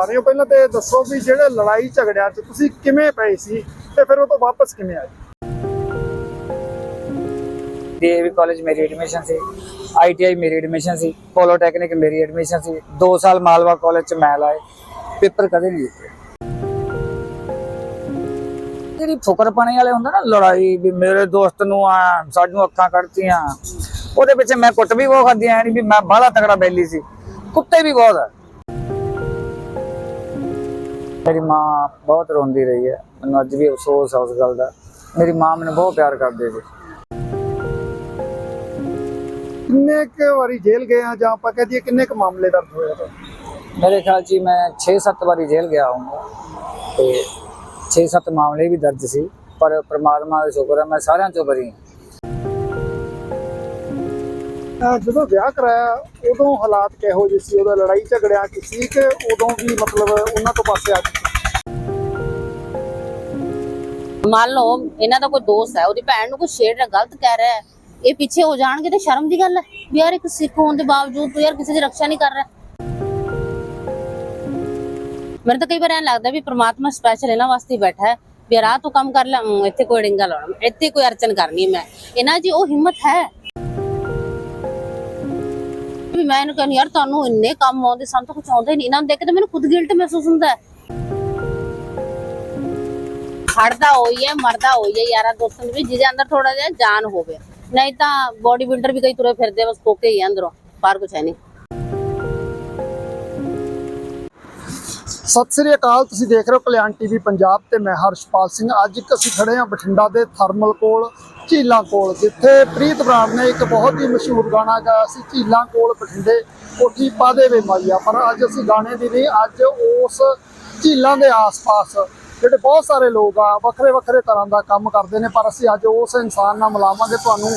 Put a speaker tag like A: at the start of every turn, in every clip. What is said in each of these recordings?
A: ਸਾਰਿਆਂ ਪਹਿਲਾਂ ਤੇ ਦੱਸੋ ਵੀ ਜਿਹੜੇ ਲੜਾਈ ਝਗੜਿਆਂ 'ਚ ਤੁਸੀਂ ਕਿਵੇਂ ਪਏ ਸੀ ਤੇ ਫਿਰ ਉਹ ਤੋਂ ਵਾਪਸ ਕਿਵੇਂ ਆਏ?
B: ਡੀਏਵੀ ਕਾਲਜ ਮੇਰੀ ਐਡਮਿਸ਼ਨ ਸੀ ਆਈਟੀਆਈ ਮੇਰੀ ਐਡਮਿਸ਼ਨ ਸੀ, ਪੋਲੋਟੈਕਨਿਕ ਮੇਰੀ ਐਡਮਿਸ਼ਨ ਸੀ 2 ਸਾਲ ਮਾਲਵਾ ਕਾਲਜ ਚ ਮੈਂ ਲਾਏ, ਪੇਪਰ ਕਦੇ ਨਹੀਂ ਦਿੱਤੇ। ਜਿਹੜੀ ਫੁਕਰਪਣੇ ਵਾਲੇ ਹੁੰਦਾ ਨਾ ਲੜਾਈ ਵੀ ਮੇਰੇ ਦੋਸਤ ਨੂੰ ਆ ਸਾਨੂੰ ਅੱਖਾਂ ਕੱਢਤੀਆਂ, ਉਹਦੇ ਪਿੱਛੇ ਮੈਂ ਕੁੱਟ ਵੀ ਬਹੁਤ ਖਾਧੀ, ਐ ਨਹੀਂ ਵੀ ਮੈਂ ਬਾਹਲਾ ਤਗੜਾ ਬੈਲੀ ਸੀ, ਕੁੱਤੇ ਵੀ ਬਹੁਤ ਆ। ਮੇਰੀ ਮਾਂ ਬਹੁਤ ਰੋਂਦੀ ਰਹੀ ਹੈ। ਮੈਨੂੰ ਅੱਜ ਵੀ ਅਫਸੋਸ ਆ ਉਸ ਗੱਲ ਦਾ। ਮੇਰੀ ਮਾਂ ਮੈਨੂੰ ਬਹੁਤ ਪਿਆਰ ਕਰਦੀ ਸੀ।
A: ਕਿੰਨੇ ਕੁ ਵਾਰੀ ਜੇਲ੍ਹ ਗਏ ਆ ਜਾਂ ਆਪਾਂ ਕਹਿ ਦਈਏ ਕਿੰਨੇ ਕੁ ਮਾਮਲੇ ਦਰਜ ਹੋਏ ਆ?
B: ਮੇਰੇ ਖਿਆਲ 'ਚ ਹੀ ਮੈਂ 6-7 ਵਾਰੀ ਜੇਲ੍ਹ ਗਿਆ ਹਾਂ ਤੇ 6-7 ਮਾਮਲੇ ਵੀ ਦਰਜ ਸੀ। ਪਰ ਪ੍ਰਮਾਤਮਾ ਦਾ ਸ਼ੁਕਰ ਹੈ ਮੈਂ ਸਾਰਿਆਂ ਚੋਂ ਬਰੀ ਹਾਂ।
A: ਜਦੋਂ ਵਿਆਹ ਕਰਾਇਆ ਉਦੋਂ ਹਾਲਾਤ ਕਿਹੋ ਜਿਹੇ ਸੀ? ਉਹਦਾ ਲੜਾਈ ਝਗੜਿਆਂ 'ਚ ਸੀ ਕਿ ਉਦੋਂ ਵੀ ਮਤਲਬ ਉਹਨਾਂ ਤੋਂ ਪਾਸੇ ਆ ਚੁੱਕੇ
C: ਮੰਨ ਲਓ ਇਹਨਾਂ ਦਾ ਕੋਈ ਦੋਸਤ ਹੈ ਉਹਦੀ ਭੈਣ ਨੂੰ ਕੋਈ ਸ਼ੇਰ ਗਲਤ ਕਹਿ ਰਿਹਾ ਹੈ। ਇਹ ਪਿੱਛੇ ਹੋ ਜਾਣਗੇ ਤੇ ਸ਼ਰਮ ਦੀ ਗੱਲ ਹੈ ਵੀ ਯਾਰ ਇੱਕ ਸਿੱਖ ਹੋਣ ਦੇ ਬਾਵਜੂਦ ਤੂੰ ਯਾਰ ਕਿਸੇ ਦੀ ਰੱਖਿਆ ਨਹੀਂ ਕਰ ਰਿਹਾ। ਮੈਨੂੰ ਤਾਂ ਕਈ ਵਾਰ ਐਂ ਲੱਗਦਾ ਵੀ ਪ੍ਰਮਾਤਮਾ ਸਪੈਸ਼ਲ ਇਹਨਾਂ ਵਾਸਤੇ ਬੈਠਾ ਹੈ ਵੀ ਰਾਹ ਤੋਂ ਕੰਮ ਕਰ ਲੈ ਹਮ, ਇੱਥੇ ਕੋਈ ਡਿੰਗਾ ਲਾਉਣਾ ਇੱਥੇ ਕੋਈ ਅਰਚਨ ਕਰਨੀ ਮੈਂ। ਇਹਨਾਂ 'ਚ ਉਹ ਹਿੰਮਤ ਹੈ। ਵੀ ਮੈਂ ਇਹਨੂੰ ਕਹਿੰਦੀ, ਯਾਰ ਤੁਹਾਨੂੰ ਇੰਨੇ ਕੰਮ ਆਉਂਦੇ ਸਾਨੂੰ, ਤਾਂ ਕੁਝ ਆਉਂਦਾ ਨਹੀਂ। ਇਹਨਾਂ ਨੂੰ ਦੇਖ ਕੇ ਤਾਂ ਮੈਨੂੰ ਖੁਦ ਗਿਲਟ ਮਹਿਸੂਸ ਹੁੰਦਾ ਖੜਦਾ ਹੋਈ ਹੈ, ਮਰਦਾ ਹੋਈ ਹੈ ਯਾਰਾ ਦੋਸਤਾਂ ਦੇ ਵਿੱਚ, ਜਿਹਦੇ ਅੰਦਰ ਥੋੜਾ ਜਿਹਾ ਜਾਨ ਹੋਵੇ। ਨਹੀਂ ਤਾਂ ਬੋਡੀ ਬਿਲਡਰ ਵੀ ਕਈ ਤੁਰੇ ਫਿਰਦੇ ਬਸ ਕੋਕੇ ਹੀ ਆ ਅੰਦਰੋਂ, ਬਾਹਰ ਕੁਛ ਹੈ ਨਹੀਂ।
A: ਸਤਿ ਸ੍ਰੀ ਅਕਾਲ, ਤੁਸੀਂ ਦੇਖ ਰਹੇ ਹੋ ਕਲਿਆਣ ਟੀਵੀ ਪੰਜਾਬ ਤੇ ਮੈਂ ਹਰਸ਼ਪਾਲ ਸਿੰਘ। ਅੱਜ ਇੱਕ ਅਸੀਂ ਖੜੇ ਹਾਂ ਬਠਿੰਡਾ ਦੇ ਥਰਮਲ ਕੋਲ। ਝੀਲਾਂ ਕੋਲ, ਜਿੱਥੇ ਪ੍ਰੀਤ ਬਰਾੜ ਨੇ ਇੱਕ ਬਹੁਤ ਹੀ ਮਸ਼ਹੂਰ ਗਾਣਾ ਗਾਇਆ ਸੀ, ਝੀਲਾਂ ਕੋਲ ਬਠਿੰਡੇ ਕੋਠੀ ਪਾਦੇ ਵੇ ਮਾਈਆ। ਪਰ ਅੱਜ ਅਸੀਂ ਗਾਣੇ ਦੀ ਨਹੀਂ, ਅੱਜ ਉਸ ਝੀਲਾਂ ਦੇ ਆਸ-ਪਾਸ ਜਿਹੜੇ ਬਹੁਤ ਸਾਰੇ ਲੋਕ ਆ ਵੱਖਰੇ ਵੱਖਰੇ ਤਰ੍ਹਾਂ ਦਾ ਕੰਮ ਕਰਦੇ ਨੇ, ਪਰ ਅਸੀਂ ਅੱਜ ਉਸ ਇਨਸਾਨ ਨਾਲ ਮਿਲਾਵਾਂਗੇ। ਤੁਹਾਨੂੰ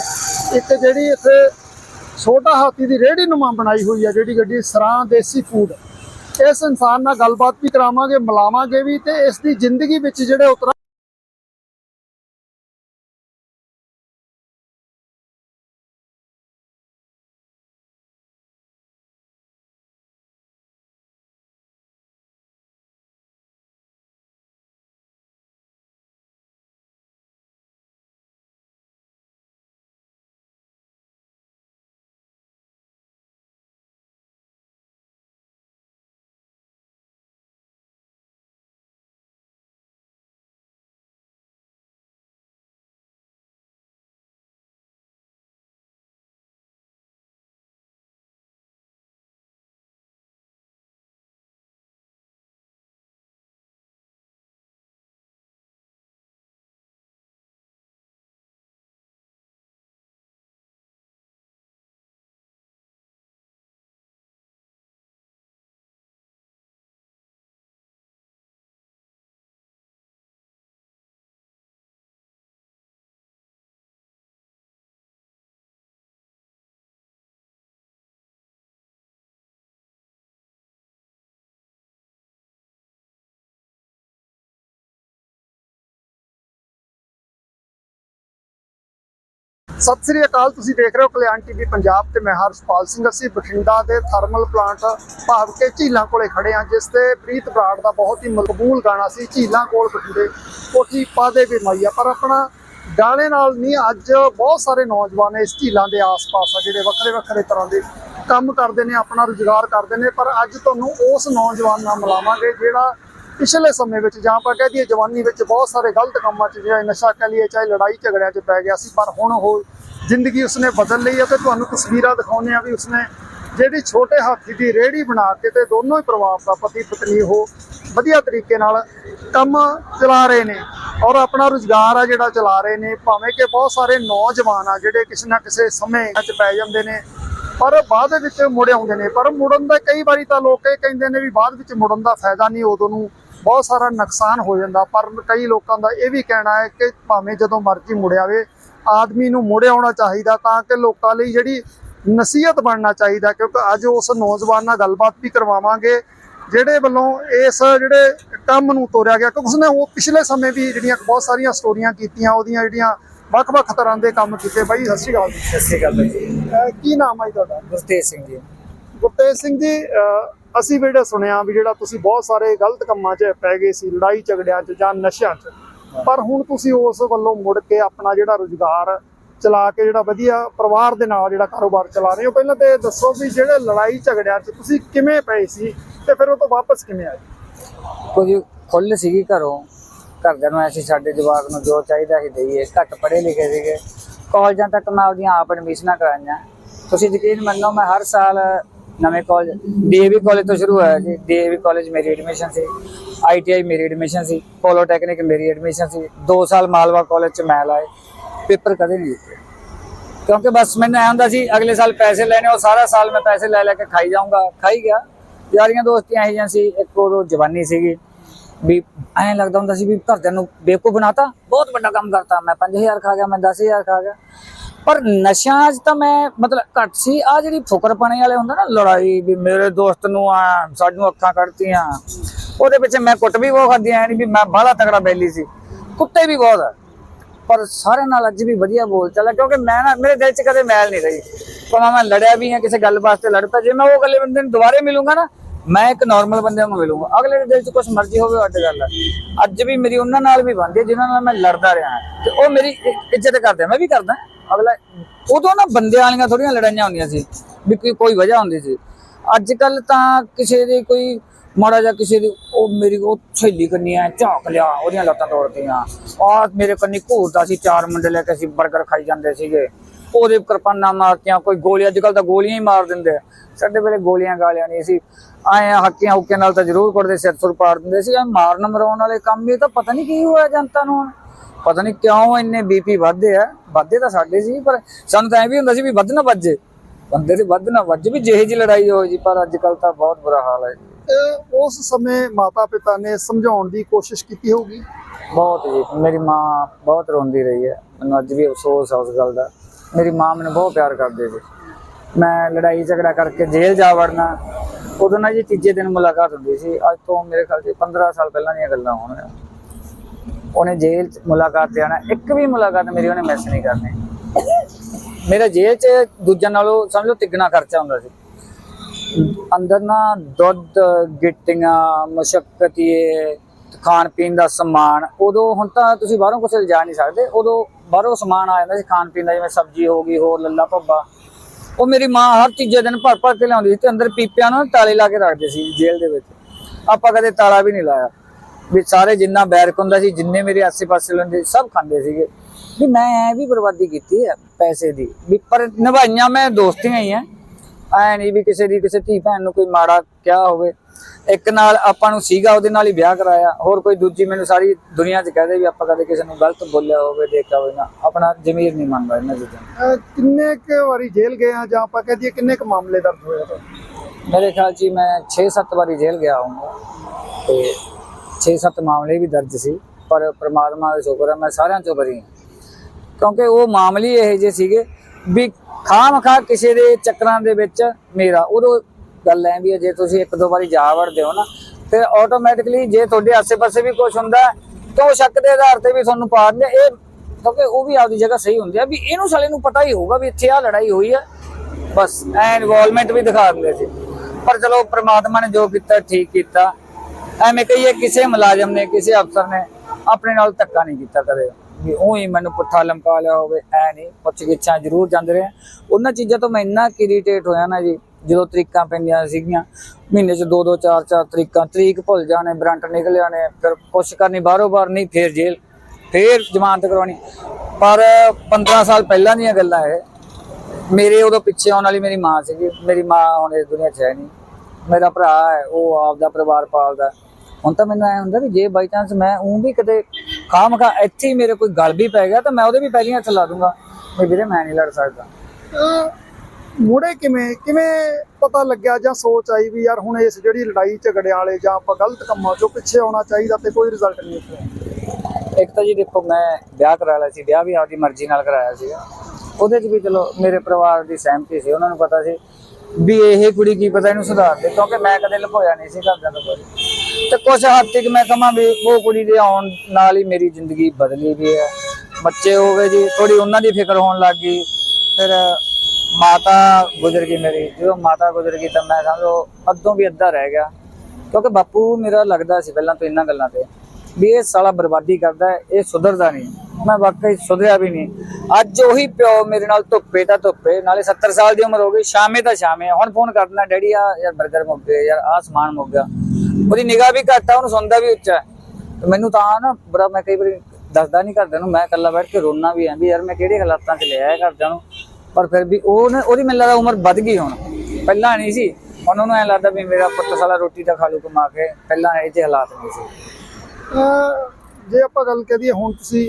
A: ਇੱਕ ਜਿਹੜੀ ਇੱਥੇ ਛੋਟਾ ਹਾਥੀ ਦੀ ਰੇਹੜੀ ਨੁਮਾ ਬਣਾਈ ਹੋਈ ਹੈ ਜਿਹੜੀ ਗੱਡੀ ਸਰਾਂ ਦੇਸੀ ਫੂਡ, ਇਸ ਇਨਸਾਨ ਨਾਲ ਗੱਲਬਾਤ ਵੀ ਕਰਾਵਾਂਗੇ, ਮਿਲਾਵਾਂਗੇ ਵੀ ਤੇ ਇਸ ਦੀ ਜ਼ਿੰਦਗੀ ਵਿੱਚ ਜਿਹੜੇ ਉਤਰਾ ਸਤਿ ਸ੍ਰੀ ਅਕਾਲ, ਤੁਸੀਂ ਦੇਖ ਰਹੇ ਹੋ ਕਲਿਆਣ ਟੀਵੀ ਪੰਜਾਬ ਤੇ ਮੈਂ ਹਰਸ਼ਪਾਲ ਸਿੰਘ। ਅਸੀਂ ਬਠਿੰਡਾ ਦੇ ਥਰਮਲ ਪਲਾਂਟ ਭਾਵ ਕੇ ਝੀਲਾਂ ਕੋਲੇ ਖੜੇ ਹਾਂ, ਜਿਸ ਤੇ ਪ੍ਰੀਤ ਬਰਾੜ ਦਾ ਬਹੁਤ ਹੀ ਮਕਬੂਲ ਗਾਣਾ ਸੀ, ਝੀਲਾਂ ਕੋਲ ਬਠਿੰਡੇ। ਕੋਠੀ ਪਾਦੇ ਵੀ ਮਾਈਆ ਪਰ ਆਪਣਾ ਗਾਣੇ ਨਾਲ ਨਹੀਂ, ਅੱਜ ਬਹੁਤ ਸਾਰੇ ਨੌਜਵਾਨ ਇਸ ਝੀਲਾਂ ਦੇ ਆਸ-ਪਾਸ ਆ, ਜਿਹੜੇ ਵੱਖਰੇ ਵੱਖਰੇ ਤਰ੍ਹਾਂ ਦੇ ਕੰਮ ਕਰਦੇ ਨੇ, ਆਪਣਾ ਰੁਜ਼ਗਾਰ ਕਰਦੇ ਨੇ, ਪਰ ਅੱਜ ਤੁਹਾਨੂੰ ਉਸ ਨੌਜਵਾਨ ਨਾਲ ਮਿਲਾਵਾਂਗੇ, ਜਿਹੜਾ ਪਿਛਲੇ ਸਮੇਂ ਵਿੱਚ ਜਾਂ ਆਪਾਂ ਕਹਿ ਦਈਏ ਜਵਾਨੀ ਵਿੱਚ ਬਹੁਤ ਸਾਰੇ ਗਲਤ ਕੰਮਾਂ 'ਚ ਜਿਹੜਾ ਨਸ਼ਾ ਕਹਿ ਲਈਏ, ਚਾਹੇ ਲੜਾਈ ਝਗੜਿਆਂ 'ਚ ਪੈ ਗਿਆ ਸੀ, ਪਰ ਹੁਣ ਉਹ ਜ਼ਿੰਦਗੀ ਉਸਨੇ ਬਦਲ ਲਈ ਹੈ ਤੇ ਤੁਹਾਨੂੰ ਤਸਵੀਰਾਂ ਦਿਖਾਉਂਦੇ ਆ ਵੀ ਉਸਨੇ ਜਿਹੜੀ ਛੋਟੇ ਹਾਥੀ ਦੀ ਰੇਹੜੀ ਬਣਾ ਕੇ ਤੇ ਦੋਨੋਂ ਹੀ ਪਰਿਵਾਰ ਦਾ ਪਤੀ ਪਤਨੀ ਉਹ ਵਧੀਆ ਤਰੀਕੇ ਨਾਲ ਕੰਮ ਚਲਾ ਰਹੇ ਨੇ ਔਰ ਆਪਣਾ ਰੁਜ਼ਗਾਰ ਆ ਜਿਹੜਾ ਚਲਾ ਰਹੇ ਨੇ, ਭਾਵੇਂ ਕਿ ਬਹੁਤ ਸਾਰੇ ਨੌਜਵਾਨ ਆ ਜਿਹੜੇ ਕਿਸੇ ਨਾ ਕਿਸੇ ਸਮੇਂ 'ਚ ਪੈ ਜਾਂਦੇ ਨੇ, ਪਰ ਬਾਅਦ ਵਿੱਚ ਮੁੜ ਆਉਂਦੇ ਨੇ, ਪਰ ਮੁੜਨ ਦਾ ਕਈ ਵਾਰੀ ਤਾਂ ਲੋਕ ਇਹ ਕਹਿੰਦੇ ਨੇ ਵੀ ਬਾਅਦ ਵਿੱਚ ਮੁੜਨ ਦਾ ਫਾਇਦਾ ਨਹੀਂ, ਉਦੋਂ ਨੂੰ ਬਹੁਤ ਸਾਰਾ ਨੁਕਸਾਨ ਹੋ ਜਾਂਦਾ ਪਰ ਕਈ ਲੋਕਾਂ ਦਾ ਇਹ ਵੀ ਕਹਿਣਾ ਹੈ ਕਿ ਭਾਵੇਂ ਜਦੋਂ ਮਰਜ਼ੀ ਮੁੜ ਆਵੇ ਆਦਮੀ ਨੂੰ ਮੁੜ ਆਉਣਾ ਚਾਹੀਦਾ ਤਾਂ ਕਿ ਲੋਕਾਂ ਲਈ ਜਿਹੜੀ ਨਸੀਹਤ ਬਣਨਾ ਚਾਹੀਦਾ ਕਿਉਂਕਿ ਅੱਜ ਉਸ ਨੌਜਵਾਨ ਨਾਲ ਗੱਲਬਾਤ ਵੀ ਕਰਵਾਵਾਂਗੇ ਜਿਹੜੇ ਵੱਲੋਂ ਇਸ ਜਿਹੜੇ ਕੰਮ ਨੂੰ ਤੋਰਿਆ ਗਿਆ ਕਿਉਂਕਿ ਉਸਨੇ ਉਹ ਪਿਛਲੇ ਸਮੇਂ ਵੀ ਜਿਹੜੀਆਂ ਬਹੁਤ ਸਾਰੀਆਂ ਸਟੋਰੀਆਂ ਕੀਤੀਆਂ ਉਹਦੀਆਂ ਜਿਹੜੀਆਂ ਵੱਖ-ਵੱਖ ਤਰ੍ਹਾਂ ਦੇ ਕੰਮ ਕੀਤੇ। ਬਾਈ ਸਤਿ ਸ਼੍ਰੀ ਅਕਾਲ ਜੀ।
B: ਸਤਿ ਸ਼੍ਰੀ ਅਕਾਲ ਜੀ।
A: ਕੀ ਨਾਮ ਹੈ ਤੁਹਾਡਾ?
B: ਗੁਰਤੇਜ ਸਿੰਘ ਜੀ।
A: ਗੁਰਤੇਜ ਸਿੰਘ ਜੀ ਅਸੀਂ ਵੀ ਜਿਹੜਾ ਸੁਣਿਆ ਵੀ ਜਿਹੜਾ ਤੁਸੀਂ ਬਹੁਤ ਸਾਰੇ ਗਲਤ ਕੰਮਾਂ 'ਚ ਪੈ ਗਏ ਸੀ, ਲੜਾਈ ਝਗੜਿਆਂ 'ਚ ਜਾਂ ਨਸ਼ਿਆਂ 'ਚ। ਪਰ ਹੁਣ ਤੁਸੀਂ ਉਸ ਵੱਲੋਂ ਮੁੜ ਕੇ ਆਪਣਾ ਜਿਹੜਾ ਰੁਜ਼ਗਾਰ ਚਲਾ ਕੇ ਜਿਹੜਾ ਵਧੀਆ ਪਰਿਵਾਰ ਦੇ ਨਾਲ ਜਿਹੜਾ ਕਾਰੋਬਾਰ ਚਲਾ ਰਹੇ ਹੋ, ਪਹਿਲਾਂ ਤੇ ਦੱਸੋ ਵੀ ਜਿਹੜੇ ਲੜਾਈ ਝਗੜਿਆਂ 'ਚ ਤੁਸੀਂ ਕਿਵੇਂ ਪਏ ਸੀ ਤੇ ਫਿਰ ਉਹ ਤੋਂ ਵਾਪਸ ਕਿਵੇਂ ਆਏ?
B: ਕੁਝ ਖੁੱਲ ਸੀਗੀ ਘਰੋਂ। ਘਰਦਿਆਂ ਨੂੰ ਐਸੀ ਸਾਡੇ ਜਵਾਕ ਨੂੰ ਜੋ ਚਾਹੀਦਾ ਸੀ ਦਈਏ। ਘੱਟ ਪੜ੍ਹੇ ਲਿਖੇ ਸੀਗੇ। ਕਾਲਜਾਂ ਤੱਕ ਮੈਂ ਆਪਦੀਆਂ ਆਪ ਐਡਮਿਸ਼ਨਾਂ ਕਰਾਈਆਂ। ਤੁਸੀਂ ਯਕੀਨ ਮੰਨੋ ਮੈਂ ਹਰ ਸਾਲ ਨਵੇਂ ਕਾਲਜ ਡੀਏਵੀ ਕਾਲਜ ਤੋਂ ਸ਼ੁਰੂ ਹੋਇਆ ਜੀ। ਡੀਏਵੀ ਕਾਲਜ ਮੇਰੀ ਐਡਮਿਸ਼ਨ ਸੀ। ਆਈਟੀਆਈ ਮੇਰੀ ਐਡਮਿਸ਼ਨ ਸੀ। ਪੋਲੋਟੈਕਨਿਕ ਮੇਰੀ ਐਡਮਿਸ਼ਨ ਸੀ। 2 ਸਾਲ ਮਾਲਵਾ ਕਾਲਜ ਚ ਮੈਂ ਲਾਏ। ਪੇਪਰ ਕਦੇ ਨਹੀਂ ਦਿੱਤੇ। ਕਿਉਂਕਿ ਬਸ ਮੈਨੂੰ ਐਂ ਹੁੰਦਾ ਸੀ, ਅਗਲੇ ਸਾਲ ਪੈਸੇ ਲੈਣੇ, ਉਹ ਸਾਰਾ ਸਾਲ ਮੈਂ ਪੈਸੇ ਲੈ ਲੈ ਕੇ ਖਾਈ ਜਾਊਂਗਾ। ਖਾਈ ਗਿਆ। ਯਾਰੀਆਂ ਦੋਸਤੀਆਂ ਇਹੋ ਸੀ। ਇੱਕ ਉਹ ਜਵਾਨੀ ਸੀਗੀ। ਵੀ ਐਂ ਲੱਗਦਾ ਹੁੰਦਾ ਸੀ ਵੀ ਘਰਦਿਆਂ ਨੂੰ ਬੇਵਕੂਫ ਬਣਾਤਾ। ਬਹੁਤ ਵੱਡਾ ਕੰਮ ਕਰਤਾ। ਮੈਂ 5000 ਖਾ ਗਿਆ, ਮੈਂ 10000 ਖਾ ਗਿਆ। ਪਰ ਨਸ਼ਿਆਂ 'ਚ ਤਾਂ ਮੈਂ ਮਤਲਬ ਘੱਟ ਸੀ। ਆ ਜਿਹੜੀ ਫੁਕਰਪਣੇ ਵਾਲੇ ਹੁੰਦਾ ਨਾ ਲੜਾਈ ਵੀ ਮੇਰੇ ਦੋਸਤ ਨੂੰ ਆ ਸਾਨੂੰ ਅੱਖਾਂ ਕੱਢਤੀਆਂ। ਉਹਦੇ ਪਿੱਛੇ ਮੈਂ ਕੁੱਟ ਵੀ ਬਹੁਤ ਖਾਦੀ ਐ ਨਹੀਂ ਵੀ ਮੈਂ ਬਾਹਲਾ ਤਕੜਾ ਬੈਲੀ ਸੀ। ਕੁੱਤੇ ਵੀ ਬਹੁਤ ਆ। ਪਰ ਸਾਰੇ ਨਾਲ ਅੱਜ ਵੀ ਵਧੀਆ ਬੋਲ ਚਾਲ ਹੈ ਕਿਉਂਕਿ ਮੈਂ ਨਾ ਮੇਰੇ ਦਿਲ 'ਚ ਕਦੇ ਮੈਲ ਨਹੀਂ ਰਹੀ। ਭਾਵੇਂ ਮੈਂ ਲੜਿਆ ਵੀ ਹਾਂ ਕਿਸੇ ਗੱਲ ਵਾਸਤੇ ਲੜ ਪਿਆ। ਜੇ ਮੈਂ ਉਹ ਅਗਲੇ ਬੰਦੇ ਨੂੰ ਦੁਬਾਰੇ ਮਿਲੂੰਗਾ ਨਾ ਮੈਂ ਇੱਕ ਨਾਰਮਲ ਬੰਦੇ ਨੂੰ ਮਿਲੂੰਗਾ। ਅਗਲੇ ਦੇ ਦਿਲ 'ਚ ਕੁਝ ਮਰਜ਼ੀ ਹੋਵੇ ਉਹ ਅੱਡ ਗੱਲ ਹੈ ਅੱਜ ਵੀ ਮੇਰੀ ਉਹਨਾਂ ਨਾਲ ਵੀ ਬਣਦੀ ਹੈ ਜਿਨ੍ਹਾਂ ਨਾਲ ਮੈਂ ਲੜਦਾ ਰਿਹਾ। ਤੇ ਉਹ ਮੇਰੀ ਇੱਜ਼ਤ ਕਰਦੇ ਆ, ਮੈਂ ਵੀ ਕਰਦਾ। ਅਗਲਾ ਉਦੋਂ ਨਾ ਬੰਦਿਆਂ ਵਾਲੀਆਂ ਥੋੜੀਆਂ ਲੜਾਈਆਂ ਹੁੰਦੀਆਂ ਸੀ, ਵੀ ਕੋਈ ਕੋਈ ਵਜ੍ਹਾ ਹੁੰਦੀ ਸੀ। ਅੱਜ ਕੱਲ ਤਾਂ ਕਿਸੇ ਦੇ ਕੋਈ ਮਾੜਾ ਜਿਹਾ ਕਿਸੇ ਦੀ, ਉਹ ਮੇਰੀ ਉਹ ਸਹੇਲੀ ਕੰਨੀ ਐ ਝਾਕ ਲਿਆ, ਉਹਦੀਆਂ ਲੱਤਾਂ ਤੋੜਦੀਆਂ ਆ ਮੇਰੇ ਕੰਨੀ ਘੂਰਦਾ ਸੀ, ਚਾਰ ਮੁੰਡੇ ਲੈ ਕੇ ਅਸੀਂ 버ਗਰ ਖਾਈ ਜਾਂਦੇ ਸੀਗੇ। ਉਹਦੇ ਕਿਰਪਾਨਾਂ ਮਾਰਤੀਆਂ, ਕੋਈ ਗੋਲੀ ਅੱਜ ਕੱਲ ਤਾਂ ਗੋਲੀਆਂ ਹੀ ਮਾਰ ਦਿੰਦੇ। ਸਾਡੇ ਵੇਲੇ ਗੋਲੀਆਂ ਗਾਲੀਆਂ ਨਹੀਂ ਸੀ। ਆਏ ਹੱਕੀਆਂ ਹੁੱਕੇ ਨਾਲ ਤਾਂ ਜ਼ਰੂਰ ਕਰਦੇ ਸਿਰ ਸੁਰ ਪਾੜ ਦਿੰਦੇ ਸੀ। ਇਹ ਮਾਰਨ ਮਰਾਉਣ ਵਾਲੇ ਕੰਮ ਇਹ ਤਾਂ ਪਤਾ ਨਹੀਂ ਕੀ ਹੋਇਆ ਜਨਤਾ ਨੂੰ ਪਤਾ ਨਹੀਂ ਕਿਉਂ ਇੰਨੇ ਬੀਪੀ ਵੱਧਦੇ ਆ ਵੱਧਦੇ ਤਾਂ ਸਾਡੇ ਸੀ ਪਰ ਸਾਨੂੰ ਤਾਂ ਐ ਵੀ ਹੁੰਦਾ ਸੀ ਵੀ ਵੱਧ ਨਾ ਵੱਜੇ। ਬੰਦੇ ਦੇ ਵੱਧ ਨਾ ਵੱਜ ਵੀ ਜਿਹੇ ਜੀ ਲੜਾਈ ਹੋਈ ਜੀ ਪਰ ਅੱਜ ਕੱਲ ਤਾਂ ਬਹੁਤ ਬੁਰਾ ਹਾਲ ਹੈ
A: ਉਸ ਸਮੇਂ ਮਾਤਾ ਪਿਤਾ ਨੇ ਸਮਝਾਉਣ ਦੀ ਕੋਸ਼ਿਸ਼ ਕੀਤੀ ਹੋਊਗੀ?
B: ਬਹੁਤ ਜੀ ਮੇਰੀ ਮਾਂ ਬਹੁਤ ਰੋਂਦੀ ਰਹੀ ਹੈ। ਮੈਨੂੰ ਅੱਜ ਵੀ ਅਫਸੋਸ ਹੈ ਉਸ ਗੱਲ ਦਾ। ਮੇਰੀ ਮਾਂ ਮੈਨੂੰ ਬਹੁਤ ਪਿਆਰ ਕਰਦੀ ਸੀ। ਮੈਂ ਲੜਾਈ ਝਗੜਾ ਕਰਕੇ ਜੇਲ੍ਹ ਜਾ ਵੜਨਾ ਉਦੋਂ ਨਾ ਜੀ ਤੀਜੇ ਦਿਨ ਮੁਲਾਕਾਤ ਹੁੰਦੀ ਸੀ। ਅੱਜ ਤੋਂ ਮੇਰੇ ਖਿਆਲ 'ਚ 15 ਸਾਲ ਪਹਿਲਾਂ ਦੀਆਂ ਗੱਲਾਂ ਹੋਣਗੀਆਂ। ਉਹਨੇ ਜੇਲ੍ਹ 'ਚ ਮੁਲਾਕਾਤ ਤੇ ਆਣਾ ਇੱਕ ਵੀ ਮੁਲਾਕਾਤ ਮੇਰੀ ਉਹਨੇ ਮਿਸ ਨਹੀਂ ਕਰਨੀ। ਮੇਰਾ ਜੇਲ੍ਹ 'ਚ ਦੂਜਿਆਂ ਨਾਲੋਂ ਸਮਝ ਲਓ ਤਿੱਗਣਾ ਖਰਚਾ ਹੁੰਦਾ ਸੀ। ਅੰਦਰ ਨਾ ਦੁੱਧ, ਗਿੱਟੀਆਂ, ਮਸ਼ੱਕਤੀਏ, ਖਾਣ ਪੀਣ ਦਾ ਸਮਾਨ, ਉਦੋਂ ਹੁਣ ਤਾਂ ਤੁਸੀਂ ਬਾਹਰੋਂ ਕੁਝ ਲਿਜਾ ਨਹੀਂ ਸਕਦੇ, ਉਦੋਂ ਬਾਹਰੋਂ ਸਮਾਨ ਆ ਜਾਂਦਾ ਸੀ ਖਾਣ ਪੀਣ ਦਾ, ਜਿਵੇਂ ਸਬਜ਼ੀ ਹੋ ਗਈ, ਹੋਰ ਲੱਲਾ ਭੱਬਾ। ਉਹ ਮੇਰੀ ਮਾਂ ਹਰ ਤੀਜੇ ਦਿਨ ਭਰ ਭਰ ਕੇ ਲਿਆਉਂਦੀ ਸੀ ਤੇ ਅੰਦਰ ਪੀਪਿਆਂ ਨੂੰ ਤਾਲੇ ਲਾ ਕੇ ਰੱਖਦੇ ਸੀ ਜੇਲ੍ਹ ਦੇ ਵਿੱਚ। ਆਪਾਂ ਕਦੇ ਤਾਲਾ ਵੀ ਨਹੀਂ ਲਾਇਆ। ਵੀ ਸਾਰੇ ਜਿੰਨਾ ਬੈਰਕ ਹੁੰਦਾ ਸੀ ਜਿੰਨੇ ਮੇਰੇ ਆਸੇ-ਪਾਸੇ ਲੰਦੇ ਸਭ ਖਾਂਦੇ ਸੀਗੇ। ਵੀ ਮੈਂ ਐ ਵੀ ਬਰਬਾਦੀ ਕੀਤੀ ਹੈ ਪੈਸੇ ਦੀ। ਵੀ ਪਰ ਨਿਭਾਈਆਂ ਮੈਂ ਦੋਸਤੀਆਂ ਹੀ ਆ। ਐ ਨਹੀਂ ਵੀ ਕਿਸੇ ਦੀ ਕਿਸੇ ਧੀ ਭੈਣ ਨੂੰ ਕੋਈ ਮਾੜਾ ਕਿਹਾ ਹੋਵੇ। ਇੱਕ ਨਾਲ ਆਪਾਂ ਨੂੰ ਸੀਗਾ ਉਹਦੇ ਨਾਲ ਹੀ ਵਿਆਹ ਕਰਾਇਆ। ਹੋਰ ਕੋਈ ਦੂਜੀ ਮੈਨੂੰ ਸਾਰੀ ਦੁਨੀਆ 'ਚ ਕਹਦੇ ਵੀ ਆਪਾਂ ਕਦੇ ਕਿਸੇ ਨੂੰ ਗਲਤ ਬੋਲਿਆ ਹੋਵੇ ਦੇਖਿਆ ਹੋਵੇ ਨਾ। ਆਪਣਾ ਜ਼ਮੀਰ ਨਹੀਂ ਮੰਨਦਾ ਇਹਨਾਂ ਚੀਜ਼ਾਂ
A: ਕਿੰਨੇ ਕੁ ਵਾਰੀ ਜੇਲ੍ਹ ਗਏ ਆ ਜਾਂ ਆਪਾਂ ਕਹਿ ਦਈਏ ਕਿੰਨੇ ਕੁ ਮਾਮਲੇ ਦਰਜ ਹੋਏ?
B: ਮੇਰੇ ਖਿਆਲ 'ਚ ਮੈਂ 6-7 ਵਾਰੀ ਜੇਲ੍ਹ ਗਿਆ ਹਾਂ ਤੇ 6-7 ਮਾਮਲੇ ਵੀ ਦਰਜ ਸੀ ਪਰ ਪ੍ਰਮਾਤਮਾ ਦਾ ਸ਼ੁਕਰ ਹੈ ਮੈਂ ਸਾਰਿਆਂ 'ਚੋਂ ਬਰੀ ਹਾਂ। ਕਿਉਂਕਿ ਉਹ ਮਾਮਲੇ ਇਹ ਜਿਹੇ ਸੀਗੇ ਵੀ ਖਾਮ ਖਾ ਕਿਸੇ ਦੇ ਚੱਕਰਾਂ ਦੇ ਵਿੱਚ ਮੇਰਾ ਉਦੋਂ ਗੱਲ ਐ ਵੀ ਹੈ, ਜੇ ਤੁਸੀਂ ਇੱਕ ਦੋ ਵਾਰੀ ਜਾ ਵੜਦੇ ਹੋ ਨਾ ਫਿਰ ਆਟੋਮੈਟਿਕਲੀ ਜੇ ਤੁਹਾਡੇ ਆਸੇ-ਪਾਸੇ ਵੀ ਕੁਝ ਹੁੰਦਾ ਤਾਂ ਉਹ ਸ਼ੱਕ ਦੇ ਆਧਾਰ ਤੇ ਵੀ ਤੁਹਾਨੂੰ ਪਾ ਦਿੰਦੇ ਇਹ ਕਿਉਂਕਿ ਉਹ ਵੀ ਆਪਦੀ ਜਗ੍ਹਾ ਸਹੀ ਹੁੰਦੀ ਆ ਵੀ ਇਹਨੂੰ ਸਾਲੇ ਨੂੰ ਪਤਾ ਹੀ ਹੋਊਗਾ ਵੀ ਇੱਥੇ ਆ ਲੜਾਈ ਹੋਈ ਹੈ ਬਸ ਐ ਇਨਵੋਲਵਮੈਂਟ ਵੀ ਦਿਖਾ ਦਿੰਦੇ ਸੀ। ਪਰ ਚਲੋ ਪ੍ਰਮਾਤਮਾ ਨੇ ਜੋ ਕੀਤਾ ਠੀਕ ਕੀਤਾ। ਐਵੇਂ ਕਹੀਏ ਕਿਸੇ ਮੁਲਾਜ਼ਮ ਨੇ, ਕਿਸੇ ਅਫਸਰ ਨੇ ਆਪਣੇ ਨਾਲ ਧੱਕਾ ਨਹੀਂ ਕੀਤਾ ਕਦੇ। ਵੀ ਉਹ ਹੀ ਮੈਨੂੰ ਪੁੱਠਾ ਲੰਕਾ ਲਿਆ ਹੋਵੇ, ਐ ਨਹੀਂ ਪੁੱਛਗਿੱਛਾਂ ਜ਼ਰੂਰ ਜਾਂਦੇ ਰਹੇ। ਉਹਨਾਂ ਚੀਜ਼ਾਂ ਤੋਂ ਮੈਂ ਇੰਨਾ ਇਰੀਟੇਟ ਹੋਇਆ ਨਾ ਜੀ, ਜਦੋਂ ਤਰੀਕਾਂ ਪੈਂਦੀਆਂ ਸੀਗੀਆਂ, ਮਹੀਨੇ 'ਚ ਦੋ ਦੋ ਚਾਰ ਚਾਰ ਤਰੀਕਾਂ, ਤਰੀਕ ਭੁੱਲ ਜਾਣੇ, ਬਰੰਟ ਨਿਕਲ ਜਾਣੇ ਫਿਰ ਪੁੱਛ ਕਰਨੀ, ਬਾਹਰੋਂ ਬਾਹਰ ਨਹੀਂ, ਫੇਰ ਜੇਲ੍ਹ, ਫੇਰ ਜ਼ਮਾਨਤ ਕਰਵਾਉਣੀ। ਪਰ 15 ਸਾਲ ਪਹਿਲਾਂ ਦੀਆਂ ਗੱਲਾਂ ਇਹ। ਮੇਰੇ ਉਦੋਂ ਪਿੱਛੇ ਆਉਣ ਵਾਲੀ ਮੇਰੀ ਮਾਂ ਸੀਗੀ, ਮੇਰੀ ਮਾਂ ਹੁਣ ਇਸ ਦੁਨੀਆ 'ਚ ਹੈ ਨਹੀਂ। ਮੇਰਾ ਭਰਾ ਹੈ ਉਹ ਆਪਦਾ ਪਰਿਵਾਰ ਪਾਲਦਾ ਹੁਣ ਤਾਂ ਮੈਨੂੰ ਐ ਹੁੰਦਾ ਵੀ ਜੇ ਬਾਈ ਚਾਂਸ ਮੈਂ ਉਹ ਵੀ ਕਿਤੇ ਖਾਮ ਖਾ ਇੱਥੇ ਹੀ ਮੇਰੇ ਕੋਈ ਗੱਲ ਵੀ ਪੈ ਗਿਆ ਤਾਂ ਮੈਂ ਉਹਦੇ ਵੀ ਪਹਿਲੀਆਂ ਹੱਥ ਲਾ ਦੂੰਗਾ ਵੀ ਵੀਰੇ ਮੈਂ ਨਹੀਂ ਲੜ ਸਕਦਾ।
A: ਮੁੜੇ ਕਿਵੇਂ ਕਿਵੇਂ ਪਤਾ ਲੱਗਿਆ ਜਾਂ ਸੋਚ ਆਈ ਵੀ ਯਾਰ ਹੁਣ ਇਸ ਜਿਹੜੀ ਲੜਾਈ ਝਗੜਿਆਂ ਵਾਲੇ ਜਾਂ ਆਪਾਂ ਗਲਤ ਕੰਮਾਂ ਚੋਂ ਪਿੱਛੇ ਆਉਣਾ ਚਾਹੀਦਾ ਤੇ ਕੋਈ ਰਿਜ਼ਲਟ ਨਹੀਂ ਉੱਠਿਆ
B: ਇੱਕ ਤਾਂ ਜੀ ਦੇਖੋ ਮੈਂ ਵਿਆਹ ਕਰਾ ਲਿਆ ਸੀ ਵਿਆਹ ਵੀ ਆਪਦੀ ਮਰਜ਼ੀ ਨਾਲ ਕਰਾਇਆ ਸੀਗਾ। ਉਹਦੇ 'ਚ ਵੀ ਚਲੋ ਮੇਰੇ ਪਰਿਵਾਰ ਦੀ ਸਹਿਮਤੀ ਸੀ ਉਹਨਾਂ ਨੂੰ ਪਤਾ ਸੀ ਵੀ ਇਹ ਕੁੜੀ ਕੀ ਪਤਾ ਇਹਨੂੰ ਸੁਧਾਰ ਦੇ, ਕਿਉਂਕਿ ਮੈਂ ਕਦੇ ਲੁਕੋਇਆ ਨਹੀਂ ਸੀ ਘਰਦਿਆਂ ਤੋਂ ਕੁਝ ਤੇ ਕੁਝ ਹੱਦ ਤੱਕ ਮੈਂ ਕਹਾਂ ਵੀ ਉਹ ਕੁੜੀ ਦੇ ਆਉਣ ਨਾਲ ਹੀ ਮੇਰੀ ਜ਼ਿੰਦਗੀ ਬਦਲੀ ਵੀ ਹੈ। ਬੱਚੇ ਹੋ ਗਏ ਜੀ ਥੋੜੀ ਉਹਨਾਂ ਦੀ ਫਿਕਰ ਹੋਣ ਲੱਗ ਗਈ। ਫਿਰ ਮਾਤਾ ਗੁਜ਼ਰ ਗਈ ਮੇਰੀ, ਜਦੋਂ ਮਾਤਾ ਗੁਜ਼ਰ ਗਈ ਤਾਂ ਮੈਂ ਸਮਝੋ ਅੱਧੋਂ ਵੀ ਅੱਧਾ ਰਹਿ ਗਿਆ। ਕਿਉਂਕਿ ਬਾਪੂ ਮੇਰਾ ਲੱਗਦਾ ਸੀ ਪਹਿਲਾਂ ਤੋਂ ਇਹਨਾਂ ਗੱਲਾਂ ਤੇ, ਵੀ ਇਹ ਸਾਲਾ ਬਰਬਾਦੀ ਕਰਦਾ ਇਹ ਸੁਧਰਦਾ ਨਹੀਂ। ਮੈਂ ਵਾਕਈ ਸੁਧਰਿਆ ਵੀ ਨਹੀਂ। ਅੱਜ ਉਹੀ ਪਿਓ ਮੇਰੇ ਨਾਲ ਧੁੱਪੇ ਤਾਂ ਧੁੱਪੇ, ਨਾਲੇ 70 ਸਾਲ ਦੀ ਉਮਰ ਹੋ ਗਈ, ਸ਼ਾਮੇ ਤਾਂ ਸ਼ਾਮੇ ਹੁਣ ਫੋਨ ਕਰਦਾ ਡੈਡੀ ਆ ਯਾਰ 버ਗਰ ਮੁੱਕ ਗਏ ਯਾਰ ਆ ਸਮਾਨ ਮੁੱਕ ਗਿਆ। ਉਹਦੀ ਨਿਗਾਹ ਵੀ ਘੱਟ ਆ, ਉਹਨੂੰ ਸੁਣਦਾ ਵੀ ਉੱਚਾ ਤੇ ਮੈਨੂੰ ਤਾਂ ਨਾ ਬੜਾ ਮੈਂ ਕਈ ਵਾਰੀ ਦੱਸਦਾ ਨਹੀਂ ਘਰਦਿਆਂ ਨੂੰ, ਮੈਂ ਇਕੱਲਾ ਬੈਠ ਕੇ ਰੋਣਾ ਵੀ ਆਂ, ਵੀ ਯਾਰ ਮੈਂ ਕਿਹੜੇ ਹਾਲਾਤਾਂ 'ਚ ਲਿਆ ਘਰਦਿਆਂ ਨੂੰ? ਪਰ ਫਿਰ ਵੀ ਉਹ ਨਾ, ਉਹਦੀ ਮੈਨੂੰ ਲੱਗਦਾ ਉਮਰ ਵੱਧ ਗਈ ਹੁਣ। ਪਹਿਲਾਂ ਨਹੀਂ ਸੀ। ਹੁਣ ਉਹਨੂੰ ਐ ਲੱਗਦਾ ਵੀ ਮੇਰਾ ਪੁੱਤ ਸਾਲਾ ਰੋਟੀ ਦਾ ਖਾ ਲੂ ਕਮਾ ਕੇ। ਪਹਿਲਾਂ ਇਹ ਜੇ ਹਾਲਾਤ ਨਹੀਂ ਸੀ।
A: ਜੇ ਆਪਾਂ ਗੱਲ ਕਰੀਏ ਹੁਣ ਤੁਸੀਂ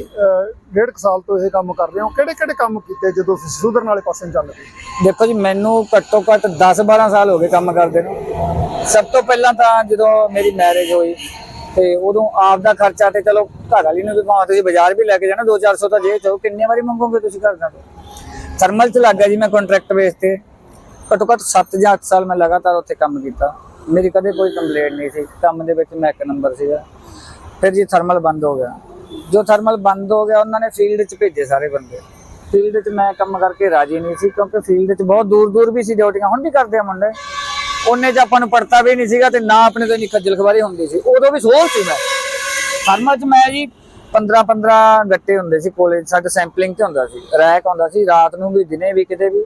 A: ਡੇਢ ਸਾਲ ਤੋਂ ਇਹ ਕੰਮ ਕਰ ਰਹੇ ਹੋ ਕਿਹੜੇ ਕਿਹੜੇ ਕੰਮ ਕੀਤੇ ਜਦੋਂ ਤੁਸੀਂ ਸੁਧਰਨ ਵਾਲੇ ਪਾਸੇ ਚੱਲ ਪਏ
B: ਦੇਖੋ ਜੀ, ਮੈਨੂੰ ਘੱਟੋ ਘੱਟ 10-12 ਸਾਲ ਹੋ ਗਏ ਕੰਮ ਕਰਦੇ ਨੂੰ। ਸਭ ਤੋਂ ਪਹਿਲਾਂ ਤਾਂ ਜਦੋਂ ਮੇਰੀ ਮੈਰਿਜ ਹੋਈ, ਤੇ ਉਦੋਂ ਆਪ ਦਾ ਖਰਚਾ ਤੇ ਚਲੋ ਘਰ ਵਾਲੀ ਨੂੰ ਵੀ ਭਾਵੇਂ ਤੁਸੀਂ ਬਾਜ਼ਾਰ ਵੀ ਲੈ ਕੇ ਜਾਣਾ 2-400 ਤਾਂ ਜੇ ਚੋ ਕਿੰਨੇ ਵਾਰੀ ਮੰਗੋਗੇ ਤੁਸੀਂ ਘਰ ਦਾ? ਥਰਮਲ ਚ ਲੱਗ ਗਿਆ ਜੀ ਮੈਂ ਕੰਟਰੈਕਟ ਬੇਸ ਤੇ। ਘੱਟੋ ਘੱਟ 7 ਜਾਂ 8 ਸਾਲ ਮੈਂ ਲਗਾਤਾਰ ਉੱਥੇ ਕੰਮ ਕੀਤਾ। ਮੇਰੀ ਕਦੇ ਕੋਈ ਕੰਪਲੇਂਟ ਨਹੀਂ ਸੀ। ਕੰਮ ਦੇ ਵਿੱਚ ਮੈਂ ਇੱਕ ਨੰਬਰ ਸੀਗਾ। ਫਿਰ ਜੀ ਥਰਮਲ ਬੰਦ ਹੋ ਗਿਆ। ਜੋ ਥਰਮਲ ਬੰਦ ਹੋ ਗਿਆ, ਉਹਨਾਂ ਨੇ ਫੀਲਡ 'ਚ ਭੇਜੇ ਸਾਰੇ ਬੰਦੇ। ਫੀਲਡ 'ਚ ਮੈਂ ਕੰਮ ਕਰਕੇ ਰਾਜੀ ਨਹੀਂ ਸੀ ਕਿਉਂਕਿ ਫੀਲਡ 'ਚ ਬਹੁਤ ਦੂਰ ਦੂਰ ਵੀ ਸੀ ਡਿਊਟੀਆਂ, ਹੁਣ ਵੀ ਕਰਦੇ ਆ ਮੁੰਡੇ। ਉਹਨੇ 'ਚ ਆਪਾਂ ਨੂੰ ਪੜਤਾ ਵੀ ਨਹੀਂ ਸੀਗਾ ਤੇ ਨਾ ਆਪਣੇ ਤੋਂ ਇੰਨੀ ਖੱਜਲ ਖਵਾਰੀ ਹੁੰਦੀ ਸੀ। ਉਦੋਂ ਵੀ ਸੋਚ ਸੀ ਮੈਂ। ਥਰਮਲ 'ਚ ਮੈਂ ਜੀ 15 15 ਗੱਟੇ ਹੁੰਦੇ ਸੀ ਕਾਲਜ ਸਾਡੇ ਸੈਂਪਲਿੰਗ 'ਚ ਹੁੰਦਾ ਸੀ। ਰੈਕ ਹੁੰਦਾ ਸੀ, ਰਾਤ ਨੂੰ ਵੀ, ਦਿਨੇ ਵੀ, ਕਿਤੇ ਵੀ।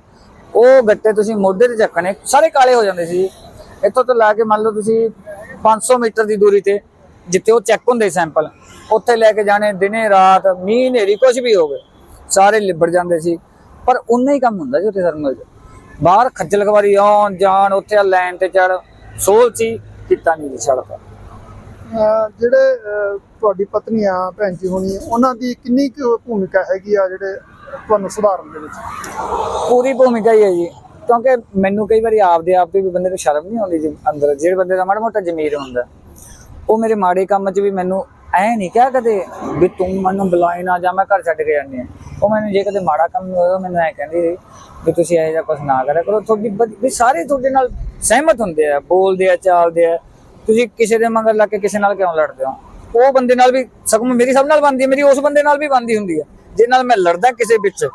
B: ਉਹ ਗੱਟੇ ਤੁਸੀਂ ਮੋਢੇ ਤੇ ਚੱਕਣੇ, ਸਾਰੇ ਕਾਲੇ ਹੋ ਜਾਂਦੇ ਸੀ ਇੱਥੋਂ ਤੋਂ ਲਾ ਕੇ ਮੰਨ ਲਓ ਤੁਸੀਂ 500 ਮੀਟਰ ਦੀ ਦੂਰੀ ਤੇ ਜਿੱਥੇ ਉਹ ਚੈੱਕ ਹੁੰਦੇ ਸੈਂਪਲ ਉੱਥੇ ਲੈ ਕੇ ਜਾਣੇ ਦਿਨੇ ਰਾਤ ਮੀਂਹ ਹਨੇਰੀ ਕੁਝ ਵੀ ਹੋਵੇ ਸਾਰੇ ਲਿਬੜ ਜਾਂਦੇ ਸੀ। ਪਰ ਉਨਾ ਹੀ ਕੰਮ ਹੁੰਦਾ ਜੀ ਉੱਥੇ ਥਰਮਲ 'ਚ। ਬਾਹਰ ਖੱਜਲ ਖਵਾਰੀ ਆਉਣ ਜਾਣ ਉੱਥੇ ਲਾਈਨ ਤੇ ਚੜ ਸੋਲ ਸੀ ਕੀਤਾ ਨਹੀਂ ਛੜਦਾ
A: ਜਿਹੜੇ ਤੁਹਾਡੀ ਪਤਨੀ ਆ ਭੈਣ ਜੀ ਹੋਣੀ ਉਹਨਾਂ ਦੀ ਕਿੰਨੀ ਕੁ ਭੂਮਿਕਾ ਹੈਗੀ ਆ ਜਿਹੜੇ ਤੁਹਾਨੂੰ ਸੁਧਾਰਨ ਦੇ ਵਿੱਚ?
B: ਪੂਰੀ ਭੂਮਿਕਾ ਹੀ ਹੈ ਜੀ। ਕਿਉਂਕਿ ਮੈਨੂੰ ਕਈ ਵਾਰੀ ਆਪਦੇ ਆਪ ਤੇ ਵੀ ਬੰਦੇ ਨੂੰ ਸ਼ਰਮ ਨਹੀਂ ਆਉਂਦੀ ਜੀ ਅੰਦਰ। ਜਿਹੜੇ ਬੰਦੇ ਦਾ ਮਾੜਾ ਮੋਟਾ ਜ਼ਮੀਰ ਹੁੰਦਾ। ਉਹ ਮੇਰੇ ਮਾੜੇ ਕੰਮ 'ਚ ਵੀ ਮੈਨੂੰ ਐ ਨਹੀਂ ਕਿਹਾ ਕਦੇ ਵੀ ਤੂੰ ਮੈਨੂੰ ਬੁਲਾਈ ਨਾ ਜਾਂ ਮੈਂ ਘਰ ਛੱਡ ਕੇ ਜਾਂਦੀ ਹਾਂ। ਉਹ ਮੈਨੂੰ ਜੇ ਕਦੇ ਮਾੜਾ ਕੰਮ ਹੋਇਆ ਮੈਨੂੰ ਐ ਕਹਿੰਦੀ ਰਹੀ ਵੀ ਤੁਸੀਂ ਇਹੋ ਜਿਹਾ ਕੁਝ ਨਾ ਕਰਿਆ ਕਰੋ। ਤੁਹਾਡੀ ਵੀ ਸਾਰੇ ਤੁਹਾਡੇ ਨਾਲ ਸਹਿਮਤ ਹੁੰਦੇ ਆ, ਬੋਲਦੇ ਆ, ਚਾਲਦੇ ਆ। ਤੁਸੀਂ ਕਿਸੇ ਦੇ ਮਗਰ ਲੱਗ ਕੇ ਕਿਸੇ ਨਾਲ ਕਿਉਂ ਲੜਦੇ ਹੋ? ਉਹ ਬੰਦੇ ਨਾਲ ਵੀ ਸਗੋਂ ਮੇਰੀ ਸਭ ਨਾਲ ਬਣਦੀ ਮੇਰੀ ਉਸ ਬੰਦੇ ਨਾਲ ਵੀ ਬਣਦੀ ਹੁੰਦੀ ਹੈ ਜੇ ਨਾਲ ਮੈਂ ਲੜਦਾ ਕਿਸੇ ਵਿੱਚ,